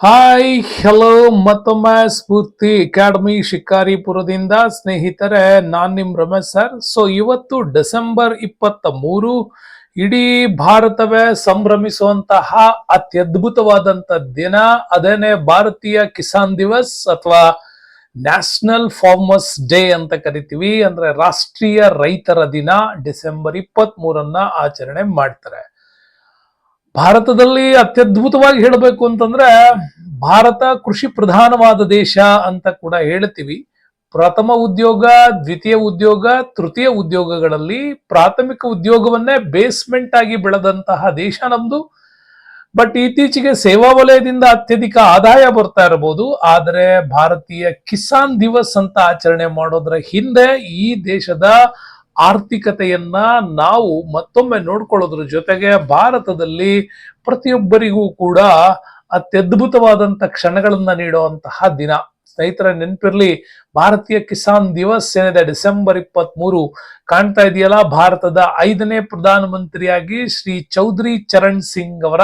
Hi hello ಮತ್ತೊಮ್ಮೆ ಸ್ಫೂರ್ತಿ academy ಶಿಕಾರಿಪುರದಿಂದ. ಸ್ನೇಹಿತರೆ, ನಾನ್ ನಿಮ್ ರಮೇಶ್ ಸರ್. ಸೊ ಇವತ್ತು ಡಿಸೆಂಬರ್ ಇಪ್ಪತ್ತ ಮೂರು, ಇಡೀ ಭಾರತವೇ ಸಂಭ್ರಮಿಸುವಂತಹ ಅತ್ಯದ್ಭುತವಾದಂತ ದಿನ. ಅದೇನೆ ಭಾರತೀಯ ಕಿಸಾನ್ ದಿವಸ್ ಅಥವಾ ನ್ಯಾಷನಲ್ ಫಾರ್ಮರ್ಸ್ ಡೇ ಅಂತ ಕರಿತೀವಿ. ಅಂದ್ರೆ ರಾಷ್ಟ್ರೀಯ ರೈತರ ದಿನ. ಡಿಸೆಂಬರ್ ಇಪ್ಪತ್ತ್ ಮೂರನ್ನ ಆಚರಣೆ ಮಾಡ್ತಾರೆ. ಭಾರತದಲ್ಲಿ ಅತ್ಯದ್ಭುತವಾಗಿ ಹೇಳಬೇಕು ಅಂತಂದ್ರೆ ಭಾರತ ಕೃಷಿ ಪ್ರಧಾನವಾದ ದೇಶ ಅಂತ ಕೂಡ ಹೇಳ್ತೀವಿ ಪ್ರಥಮ ಉದ್ಯೋಗ, ದ್ವಿತೀಯ ಉದ್ಯೋಗ, ತೃತೀಯ ಉದ್ಯೋಗಗಳಲ್ಲಿ ಪ್ರಾಥಮಿಕ ಉದ್ಯೋಗವನ್ನೇ ಬೇಸ್ಮೆಂಟ್ ಆಗಿ ಬೆಳೆದಂತಹ ದೇಶ ನಮ್ದು. ಬಟ್ ಇತ್ತೀಚೆಗೆ ಸೇವಾ ವಲಯದಿಂದ ಅತ್ಯಧಿಕ ಆದಾಯ ಬರ್ತಾ ಇರಬಹುದು. ಆದರೆ ಭಾರತೀಯ ಕಿಸಾನ್ ದಿವಸ್ ಅಂತ ಆಚರಣೆ ಮಾಡೋದ್ರ ಹಿಂದೆ ಈ ದೇಶದ ಆರ್ಥಿಕತೆಯನ್ನ ನಾವು ಮತ್ತೊಮ್ಮೆ ನೋಡ್ಕೊಳ್ಳೋದ್ರ ಜೊತೆಗೆ ಭಾರತದಲ್ಲಿ ಪ್ರತಿಯೊಬ್ಬರಿಗೂ ಕೂಡ ಅತ್ಯದ್ಭುತವಾದಂತ ಕ್ಷಣಗಳನ್ನ ನೀಡುವಂತಹ ದಿನ. ಸ್ನೇಹಿತರ, ನೆನಪಿರ್ಲಿ, ಭಾರತೀಯ ಕಿಸಾನ್ ದಿವಸ್ ಏನಿದೆ? ಡಿಸೆಂಬರ್ ಇಪ್ಪತ್ತ್ ಮೂರು ಕಾಣ್ತಾ ಇದೆಯಲ್ಲ, ಭಾರತದ ಐದನೇ ಪ್ರಧಾನಮಂತ್ರಿಯಾಗಿ ಶ್ರೀ ಚೌಧರಿ ಚರಣ್ ಸಿಂಗ್ ಅವರ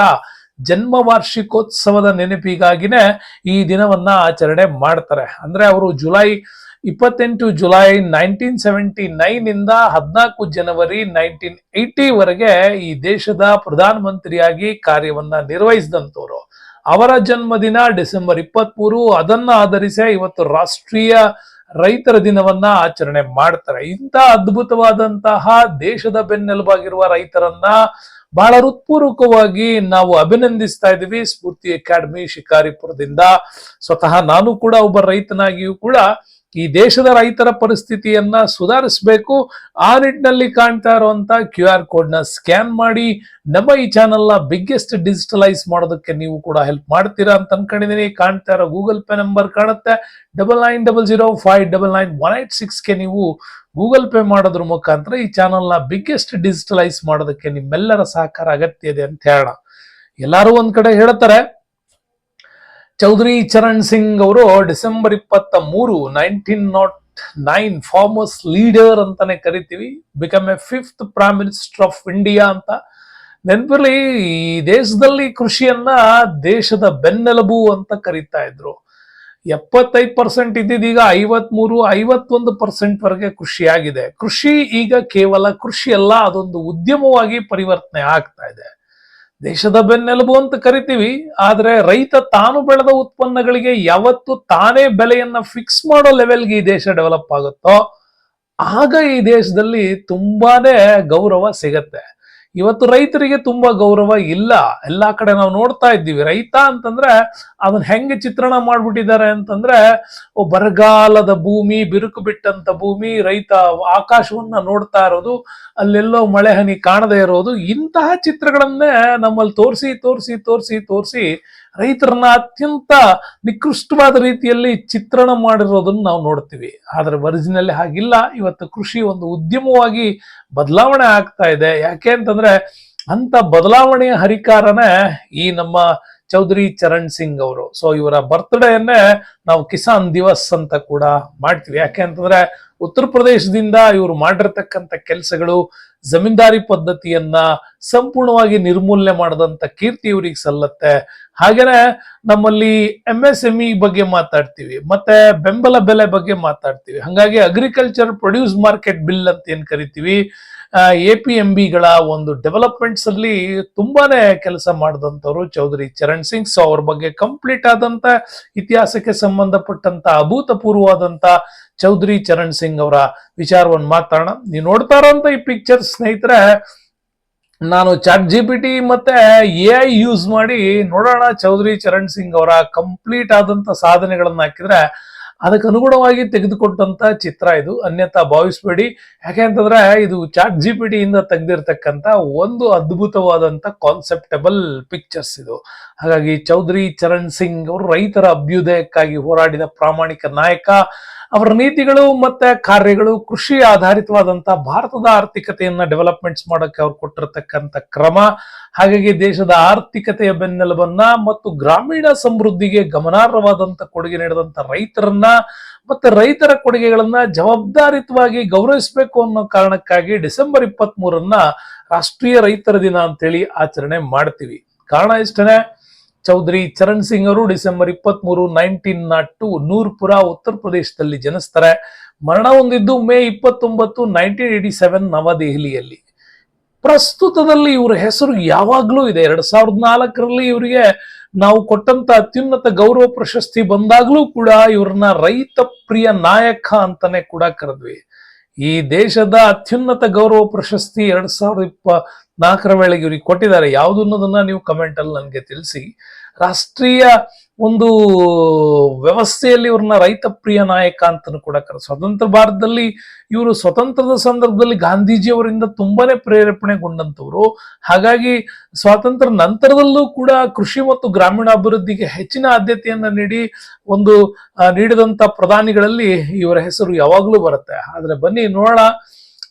ಜನ್ಮ ವಾರ್ಷಿಕೋತ್ಸವದ ನೆನಪಿಗಾಗಿನೇ ಈ ದಿನವನ್ನ ಆಚರಣೆ ಮಾಡ್ತಾರೆ. ಅಂದ್ರೆ ಅವರು ಜುಲೈ ಇಪ್ಪತ್ತೆಂಟು ಜುಲೈ ನೈನ್ಟೀನ್ ಸೆವೆಂಟಿ ನೈನ್ ಇಂದ ಹದಿನಾಲ್ಕು ಜನವರಿ ನೈನ್ಟೀನ್ ಏಯ್ಟಿ ವರೆಗೆ ಈ ದೇಶದ ಪ್ರಧಾನ ಮಂತ್ರಿಯಾಗಿ ಕಾರ್ಯವನ್ನ ನಿರ್ವಹಿಸಿದಂತವರು ಅವರ ಜನ್ಮದಿನ ಡಿಸೆಂಬರ್ ಇಪ್ಪತ್ತ್ ಮೂರು ಅದನ್ನ ಆಧರಿಸಿ ಇವತ್ತು ರಾಷ್ಟ್ರೀಯ ರೈತರ ದಿನವನ್ನ ಆಚರಣೆ ಮಾಡ್ತಾರೆ. ಇಂಥ ಅದ್ಭುತವಾದಂತಹ ದೇಶದ ಬೆನ್ನೆಲುಬಾಗಿರುವ ರೈತರನ್ನ ಬಹಳ ಹೃತ್ಪೂರ್ವಕವಾಗಿ ನಾವು ಅಭಿನಂದಿಸ್ತಾ ಇದ್ದೀವಿ. ಸ್ಫೂರ್ತಿ ಅಕಾಡೆಮಿ ಶಿಕಾರಿಪುರದಿಂದ ಸ್ವತಃ ನಾನು ಕೂಡ ಒಬ್ಬ ರೈತನಾಗಿಯೂ ಕೂಡ ಈ ದೇಶದ ರೈತರ ಪರಿಸ್ಥಿತಿಯನ್ನ ಸುಧಾರಿಸಬೇಕು. ಆ ನಿಟ್ಟಿನಲ್ಲಿ ಕಾಣ್ತಾ ಇರುವಂತ ಕ್ಯೂ ಆರ್ ಕೋಡ್ನ ಸ್ಕ್ಯಾನ್ ಮಾಡಿ, ನಮ್ಮ ಈ ಚಾನೆಲ್ನ ಬಿಗ್ಗೆಸ್ಟ್ ಡಿಜಿಟಲೈಸ್ ಮಾಡೋದಕ್ಕೆ ನೀವು ಕೂಡ ಹೆಲ್ಪ್ ಮಾಡ್ತೀರಾ ಅಂತ ಅನ್ಕೊಂಡಿದೀನಿ ಕಾಣ್ತಾ ಇರೋ ಗೂಗಲ್ ಪೇ ನಂಬರ್ ಕಾಣುತ್ತೆ. Double nine double zero five double nine one eight ಸಿಕ್ಸ್ಗೆ ನೀವು ಗೂಗಲ್ ಪೇ ಮಾಡೋದ್ರ ಮುಖಾಂತರ ಈ ಚಾನೆಲ್ನ ಬಿಗ್ಗೆಸ್ಟ್ ಡಿಜಿಟಲೈಸ್ ಮಾಡೋದಕ್ಕೆ ನಿಮ್ಮೆಲ್ಲರ ಸಹಕಾರ ಅಗತ್ಯ ಇದೆ ಅಂತ ಹೇಳೋಣ. ಎಲ್ಲರೂ ಒಂದ್ ಕಡೆ ಹೇಳ್ತಾರೆ ಚೌಧರಿ ಚರಣ್ ಸಿಂಗ್ ಅವರು ಡಿಸೆಂಬರ್ ಇಪ್ಪತ್ತ ಮೂರು nineteen naught nine farmers leader ಅಂತಾನೆ ಕರಿತೀವಿ. Become a fifth prime minister of India ಅಂತ. ನೆನಪಿರ್ಲಿ, ಈ ದೇಶದಲ್ಲಿ ಕೃಷಿಯನ್ನ ದೇಶದ ಬೆನ್ನೆಲುಬು ಅಂತ ಕರೀತಾ ಇದ್ರು. ಎಪ್ಪತ್ತೈದು ಪರ್ಸೆಂಟ್ ಇದ್ದಿದ್ದೀಗ ಐವತ್ ಮೂರು ಐವತ್ತೊಂದು ಪರ್ಸೆಂಟ್ ವರೆಗೆ ಕೃಷಿ ಆಗಿದೆ. ಕೃಷಿ ಈಗ ಕೇವಲ ಕೃಷಿ ಅಲ್ಲ, ಅದೊಂದು ಉದ್ಯಮವಾಗಿ ಪರಿವರ್ತನೆ ಆಗ್ತಾ ಇದೆ. ದೇಶದ ಬೆನ್ನೆಲುಬು ಅಂತ ಕರಿತೀವಿ, ಆದ್ರೆ ರೈತ ತಾನು ಬೆಳೆದ ಉತ್ಪನ್ನಗಳಿಗೆ ಯಾವತ್ತು ತಾನೇ ಬೆಲೆಯನ್ನ ಫಿಕ್ಸ್ ಮಾಡೋ ಲೆವೆಲ್ಗೆ ಈ ದೇಶ ಡೆವಲಪ್ ಆಗುತ್ತೋ, ಆಗ ಈ ದೇಶದಲ್ಲಿ ತುಂಬಾನೇ ಗೌರವ ಸಿಗತ್ತೆ. ಇವತ್ತು ರೈತರಿಗೆ ತುಂಬಾ ಗೌರವ ಇಲ್ಲ. ಎಲ್ಲಾ ಕಡೆ ನಾವು ನೋಡ್ತಾ ಇದ್ದೀವಿ. ರೈತ ಅಂತಂದ್ರೆ ಅದನ್ನ ಹೆಂಗೆ ಚಿತ್ರಣ ಮಾಡ್ಬಿಟ್ಟಿದ್ದಾರೆ ಅಂತಂದ್ರೆ ಬರಗಾಲದ ಭೂಮಿ, ಬಿರುಕು ಬಿಟ್ಟಂತ ಭೂಮಿ, ರೈತ ಆಕಾಶವನ್ನ ನೋಡ್ತಾ ಇರೋದು, ಅಲ್ಲೆಲ್ಲೋ ಮಳೆ ಹನಿ ಕಾಣದೇ ಇರೋದು, ಇಂತಹ ಚಿತ್ರಗಳನ್ನೇ ನಮ್ಮಲ್ಲಿ ತೋರಿಸಿ ತೋರಿಸಿ ತೋರಿಸಿ ತೋರಿಸಿ ರೈತರನ್ನ ಅತ್ಯಂತ ನಿಕೃಷ್ಟವಾದ ರೀತಿಯಲ್ಲಿ ಚಿತ್ರಣ ಮಾಡಿರೋದನ್ನು ನಾವು ನೋಡ್ತೀವಿ. ಆದರೆ ಒರಿಜಿನಲ್ಲಿ ಹಾಗಿಲ್ಲ. ಇವತ್ತು ಕೃಷಿ ಒಂದು ಉದ್ಯಮವಾಗಿ ಬದಲಾವಣೆ ಆಗ್ತಾ ಇದೆ. ಯಾಕೆ ಅಂತಂದ್ರೆ ಅಂತ ಬದಲಾವಣೆಯ ಹರಿಕಾರನೇ ಈ ನಮ್ಮ ಚೌಧರಿ ಚರಣ್ ಸಿಂಗ್ ಅವರು. ಸೊ ಇವರ ಬರ್ತ್ಡೇಯನ್ನೇ ನಾವು ಕಿಸಾನ್ ದಿವಸ್ ಅಂತ ಕೂಡ ಮಾಡ್ತೀವಿ. ಯಾಕೆ ಅಂತಂದ್ರೆ ಉತ್ತರ ಪ್ರದೇಶದಿಂದ ಇವರು ಮಾಡಿರ್ತಕ್ಕಂಥ ಕೆಲಸಗಳು ಜಮೀನ್ದಾರಿ ಪದ್ಧತಿಯನ್ನ ಸಂಪೂರ್ಣವಾಗಿ ನಿರ್ಮೂಲನೆ ಮಾಡದಂತ ಕೀರ್ತಿ ಇವ್ರಿಗೆ ಸಲ್ಲತ್ತೆ. ಹಾಗೇನೆ ನಮ್ಮಲ್ಲಿ ಎಂ ಎಸ್ ಎಂ ಇ ಬಗ್ಗೆ ಮಾತಾಡ್ತೀವಿ, ಮತ್ತೆ ಬೆಂಬಲ ಬೆಲೆ ಬಗ್ಗೆ ಮಾತಾಡ್ತೀವಿ. ಹಂಗಾಗಿ ಅಗ್ರಿಕಲ್ಚರ್ ಪ್ರೊಡ್ಯೂಸ್ ಮಾರ್ಕೆಟ್ ಬಿಲ್ ಅಂತ ಏನ್ ಕರಿತೀವಿ? ಎ ಪಿ ಎಂ ಬಿಗಳ ಒಂದು ಡೆವಲಪ್ಮೆಂಟ್ಸ್ ಅಲ್ಲಿ ತುಂಬಾನೇ ಕೆಲಸ ಮಾಡಿದಂಥವ್ರು ಚೌಧರಿ ಚರಣ್ ಸಿಂಗ್. ಸೊ ಅವ್ರ ಬಗ್ಗೆ ಕಂಪ್ಲೀಟ್ ಆದಂತ ಇತಿಹಾಸಕ್ಕೆ ಸಂಬಂಧಪಟ್ಟಂತ ಅಭೂತಪೂರ್ವವಾದಂತ ಚೌಧರಿ ಚರಣ್ ಸಿಂಗ್ ಅವರ ವಿಚಾರವನ್ನು ಮಾತಾಡೋಣ. ನೀವು ನೋಡ್ತಾ ಈ ಪಿಕ್ಚರ್ ಸ್ನೇಹಿತರೆ, ನಾನು ಚಾಟ್ ಜಿ ಪಿ ಟಿ ಮತ್ತೆ ಎ ಐ ಯೂಸ್ ಮಾಡಿ ನೋಡೋಣ ಚೌಧರಿ ಚರಣ್ ಸಿಂಗ್ ಅವರ ಕಂಪ್ಲೀಟ್ ಆದಂತ ಸಾಧನೆಗಳನ್ನ ಹಾಕಿದ್ರೆ ಅದಕ್ಕೆ ಅನುಗುಣವಾಗಿ ತೆಗೆದುಕೊಟ್ಟಂತ ಚಿತ್ರ ಇದು. ಅನ್ಯಥಾ ಭಾವಿಸ್ಬೇಡಿ. ಯಾಕೆ ಅಂತಂದ್ರೆ ಇದು ಚಾಟ್ ಜಿ ಪಿ ಟಿಯಿಂದ ತೆಗೆದಿರ್ತಕ್ಕಂಥ ಒಂದು ಅದ್ಭುತವಾದಂತ ಕಾನ್ಸೆಪ್ಟಬಲ್ ಪಿಕ್ಚರ್ಸ್ ಇದು. ಹಾಗಾಗಿ ಚೌಧರಿ ಚರಣ್ ಸಿಂಗ್ ಅವರು ರೈತರ ಅಭ್ಯುದಯಕ್ಕಾಗಿ ಹೋರಾಡಿದ ಪ್ರಾಮಾಣಿಕ ನಾಯಕ. ಅವರ ನೀತಿಗಳು ಮತ್ತೆ ಕಾರ್ಯಗಳು ಕೃಷಿ ಆಧಾರಿತವಾದಂತ ಭಾರತದ ಆರ್ಥಿಕತೆಯನ್ನ ಡೆವಲಪ್ಮೆಂಟ್ಸ್ ಮಾಡೋಕೆ ಅವ್ರು ಕೊಟ್ಟಿರತಕ್ಕಂಥ ಕ್ರಮ, ಹಾಗಾಗಿ ದೇಶದ ಆರ್ಥಿಕತೆಯ ಬೆನ್ನೆಲುಬನ್ನ ಮತ್ತು ಗ್ರಾಮೀಣ ಸಮೃದ್ಧಿಗೆ ಗಮನಾರ್ಹವಾದಂತ ಕೊಡುಗೆ ನೀಡಿದಂತ ರೈತರನ್ನ ಮತ್ತೆ ರೈತರ ಕೊಡುಗೆಗಳನ್ನ ಜವಾಬ್ದಾರಿತವಾಗಿ ಗೌರವಿಸಬೇಕು ಅನ್ನೋ ಕಾರಣಕ್ಕಾಗಿ ಡಿಸೆಂಬರ್ ಇಪ್ಪತ್ತ್ ಮೂರನ್ನ ರಾಷ್ಟ್ರೀಯ ರೈತರ ದಿನ ಅಂತೇಳಿ ಆಚರಣೆ ಮಾಡ್ತೀವಿ. ಕಾರಣ ಇಷ್ಟನೇ ಚೌಧರಿ ಚರಣ್ ಸಿಂಗ್ ಅವರು ಡಿಸೆಂಬರ್ ಇಪ್ಪತ್ತ್ ಮೂರು ನೈನ್ಟೀನ್ ನಾಟ್ ಟು ನೂರ್ಪುರ ಉತ್ತರ ಪ್ರದೇಶದಲ್ಲಿ ಜನಿಸ್ತಾರೆ. ಮರಣ ಹೊಂದಿದ್ದು ಮೇ ಇಪ್ಪತ್ತೊಂಬತ್ತು ನೈನ್ಟೀನ್ ಏಟಿ ಸೆವೆನ್ ನವದೆಹಲಿಯಲ್ಲಿ. ಪ್ರಸ್ತುತದಲ್ಲಿ ಇವರ ಹೆಸರು ಯಾವಾಗ್ಲೂ ಇದೆ. ಎರಡ್ ಸಾವಿರದ ನಾಲ್ಕರಲ್ಲಿ ಇವರಿಗೆ ನಾವು ಕೊಟ್ಟಂತ ಅತ್ಯುನ್ನತ ಗೌರವ ಪ್ರಶಸ್ತಿ ಬಂದಾಗ್ಲೂ ಕೂಡ ಇವ್ರನ್ನ ರೈತ ಪ್ರಿಯ ನಾಯಕ ಅಂತಾನೆ ಕೂಡ ಕರೆದ್ವಿ. ಈ ದೇಶದ ಅತ್ಯುನ್ನತ ಗೌರವ ಪ್ರಶಸ್ತಿ ಎರಡ್ ಸಾವಿರದ ಇಪ್ಪ ನಾಲ್ಕರ ವೇಳೆಗೆ ಇವ್ರಿಗೆ ಕೊಟ್ಟಿದ್ದಾರೆ. ಯಾವುದು ಅನ್ನೋದನ್ನ ನೀವು ಕಮೆಂಟ್ ಅಲ್ಲಿ ನನಗೆ ತಿಳಿಸಿ. ರಾಷ್ಟ್ರೀಯ ಒಂದು ವ್ಯವಸ್ಥೆಯಲ್ಲಿ ಇವ್ರನ್ನ ರೈತ ಪ್ರಿಯ ನಾಯಕ ಅಂತಲೂ ಕೂಡ ಕರ ಸ್ವತಂತ್ರ ಭಾರತದಲ್ಲಿ ಇವರು ಸ್ವತಂತ್ರದ ಸಂದರ್ಭದಲ್ಲಿ ಗಾಂಧೀಜಿಯವರಿಂದ ತುಂಬಾನೇ ಪ್ರೇರೇಪಣೆಗೊಂಡಂತವ್ರು ಹಾಗಾಗಿ ಸ್ವಾತಂತ್ರ್ಯ ನಂತರದಲ್ಲೂ ಕೂಡ ಕೃಷಿ ಮತ್ತು ಗ್ರಾಮೀಣಾಭಿವೃದ್ಧಿಗೆ ಹೆಚ್ಚಿನ ಆದ್ಯತೆಯನ್ನ ನೀಡಿ, ಒಂದು ನೀಡಿದಂತ ಪ್ರಧಾನಿಗಳಲ್ಲಿ ಇವರ ಹೆಸರು ಯಾವಾಗಲೂ ಬರುತ್ತೆ. ಆದ್ರೆ ಬನ್ನಿ ನೋಡೋಣ.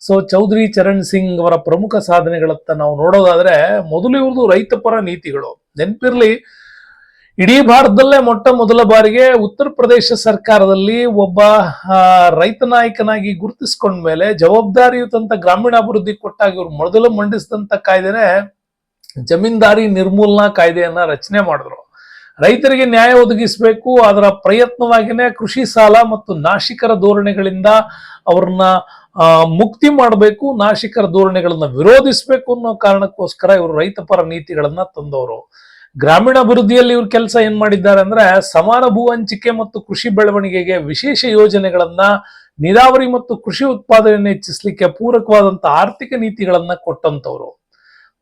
ಸೊ ಚೌಧರಿ ಚರಣ್ ಸಿಂಗ್ ಅವರ ಪ್ರಮುಖ ಸಾಧನೆಗಳತ್ತ ನಾವು ನೋಡೋದಾದ್ರೆ ಮೊದಲು ಇವ್ರದ್ದು ರೈತಪರ ನೀತಿಗಳು. ನೆನಪಿರ್ಲಿ, ಇಡೀ ಭಾರತದಲ್ಲೇ ಮೊಟ್ಟ ಮೊದಲ ಬಾರಿಗೆ ಉತ್ತರ ಪ್ರದೇಶ ಸರ್ಕಾರದಲ್ಲಿ ಒಬ್ಬ ರೈತ ನಾಯಕನಾಗಿ ಗುರುತಿಸ್ಕೊಂಡ ಮೇಲೆ ಜವಾಬ್ದಾರಿಯುತಂತ ಗ್ರಾಮೀಣಾಭಿವೃದ್ಧಿ ಕೊಟ್ಟಾಗ ಇವರು ಮೊದಲು ಮಂಡಿಸಿದಂತ ಕಾಯ್ದೆನೆ ಜಮೀನ್ದಾರಿ ನಿರ್ಮೂಲನಾ ಕಾಯ್ದೆಯನ್ನ ರಚನೆ ಮಾಡಿದ್ರು. ರೈತರಿಗೆ ನ್ಯಾಯ ಒದಗಿಸಬೇಕು, ಅದರ ಪ್ರಯತ್ನವಾಗಿನೇ ಕೃಷಿ ಸಾಲ ಮತ್ತು ನಾಶಿಕರ ಧೋರಣೆಗಳಿಂದ ಅವ್ರನ್ನ ಮುಕ್ತಿ ಮಾಡಬೇಕು, ನಾಶಿಕರ ಧೋರಣೆಗಳನ್ನ ವಿರೋಧಿಸಬೇಕು ಅನ್ನೋ ಕಾರಣಕ್ಕೋಸ್ಕರ ಇವರು ರೈತಪರ ನೀತಿಗಳನ್ನ ತಂದವರು. ಗ್ರಾಮೀಣಾಭಿವೃದ್ಧಿಯಲ್ಲಿ ಇವ್ರ ಕೆಲಸ ಏನ್ ಮಾಡಿದ್ದಾರೆ ಅಂದ್ರೆ ಸಮಾನ ಭೂ ಹಂಚಿಕೆ ಮತ್ತು ಕೃಷಿ ಬೆಳವಣಿಗೆಗೆ ವಿಶೇಷ ಯೋಜನೆಗಳನ್ನ ನೀರಾವರಿ ಮತ್ತು ಕೃಷಿ ಉತ್ಪಾದನೆಯನ್ನು ಹೆಚ್ಚಿಸಲಿಕ್ಕೆ ಪೂರಕವಾದಂತ ಆರ್ಥಿಕ ನೀತಿಗಳನ್ನ ಕೊಟ್ಟಂತವ್ರು.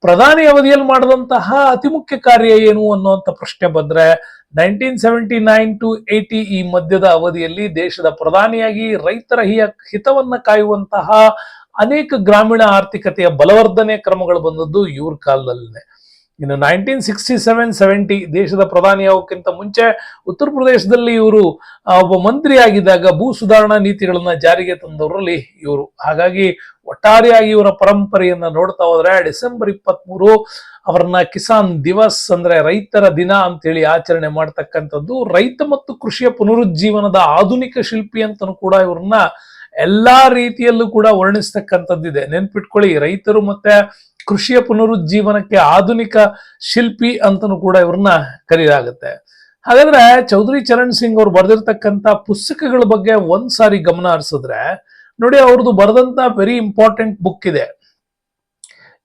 ಪ್ರಧಾನಿ ಅವಧಿಯಲ್ಲಿ ಮಾಡಿದಂತಹ ಅತಿ ಮುಖ್ಯ ಕಾರ್ಯ ಏನು ಅನ್ನುವಂತ ಪ್ರಶ್ನೆ ಬಂದ್ರೆ nineteen seventy nine to eighty ಈ ಮಧ್ಯದ ಅವಧಿಯಲ್ಲಿ ದೇಶದ ಪ್ರಧಾನಿಯಾಗಿ ರೈತರ ಹಿತವನ್ನ ಕಾಯುವಂತಹ ಅನೇಕ ಗ್ರಾಮೀಣ ಆರ್ಥಿಕತೆಯ ಬಲವರ್ಧನೆ ಕ್ರಮಗಳು ಬಂದದ್ದು ಇವ್ರ ಕಾಲದಲ್ಲೇ. ಇನ್ನು ನೈನ್ಟೀನ್ ಸಿಕ್ಸ್ಟಿ ಸೆವೆನ್ ಸೆವೆಂಟಿ ದೇಶದ ಪ್ರಧಾನಿ ಆಗೋಕ್ಕಿಂತ ಮುಂಚೆ ಉತ್ತರ ಪ್ರದೇಶದಲ್ಲಿ ಇವರು ಒಬ್ಬ ಮಂತ್ರಿ ಆಗಿದ್ದಾಗ ಭೂ ಸುಧಾರಣಾ ನೀತಿಗಳನ್ನ ಜಾರಿಗೆ ತಂದವರಲ್ಲಿ ಇವರು. ಹಾಗಾಗಿ ಒಟ್ಟಾರೆಯಾಗಿ ಇವರ ಪರಂಪರೆಯನ್ನ ನೋಡ್ತಾ ಹೋದ್ರೆ ಡಿಸೆಂಬರ್ ಇಪ್ಪತ್ಮೂರು ಅವರನ್ನ ಕಿಸಾನ್ ದಿವಸ್ ಅಂದ್ರೆ ರೈತರ ದಿನ ಅಂತೇಳಿ ಆಚರಣೆ ಮಾಡ್ತಕ್ಕಂಥದ್ದು. ರೈತ ಮತ್ತು ಕೃಷಿಯ ಪುನರುಜ್ಜೀವನದ ಆಧುನಿಕ ಶಿಲ್ಪಿ ಅಂತಲೂ ಕೂಡ ಇವ್ರನ್ನ ಎಲ್ಲಾ ರೀತಿಯಲ್ಲೂ ಕೂಡ ವರ್ಣಿಸ್ತಕ್ಕಂಥದ್ದಿದೆ. ನೆನ್ಪಿಟ್ಕೊಳ್ಳಿ, ರೈತರು ಮತ್ತೆ ಕೃಷಿಯ ಪುನರುಜ್ಜೀವನಕ್ಕೆ ಆಧುನಿಕ ಶಿಲ್ಪಿ ಅಂತಲೂ ಕೂಡ ಇವ್ರನ್ನ ಕರೆಯಲಾಗುತ್ತೆ ಹಾಗಾದ್ರೆ ಚೌಧರಿ ಚರಣ್ ಸಿಂಗ್ ಅವರು ಬರೆದಿರ್ತಕ್ಕಂಥ ಪುಸ್ತಕಗಳ ಬಗ್ಗೆ ಒಂದ್ ಸಾರಿ ಗಮನ ಹರಿಸಿದ್ರೆ, ನೋಡಿ ಅವ್ರದ್ದು ಬರೆದಂತ ವೆರಿ ಇಂಪಾರ್ಟೆಂಟ್ ಬುಕ್ ಇದೆ.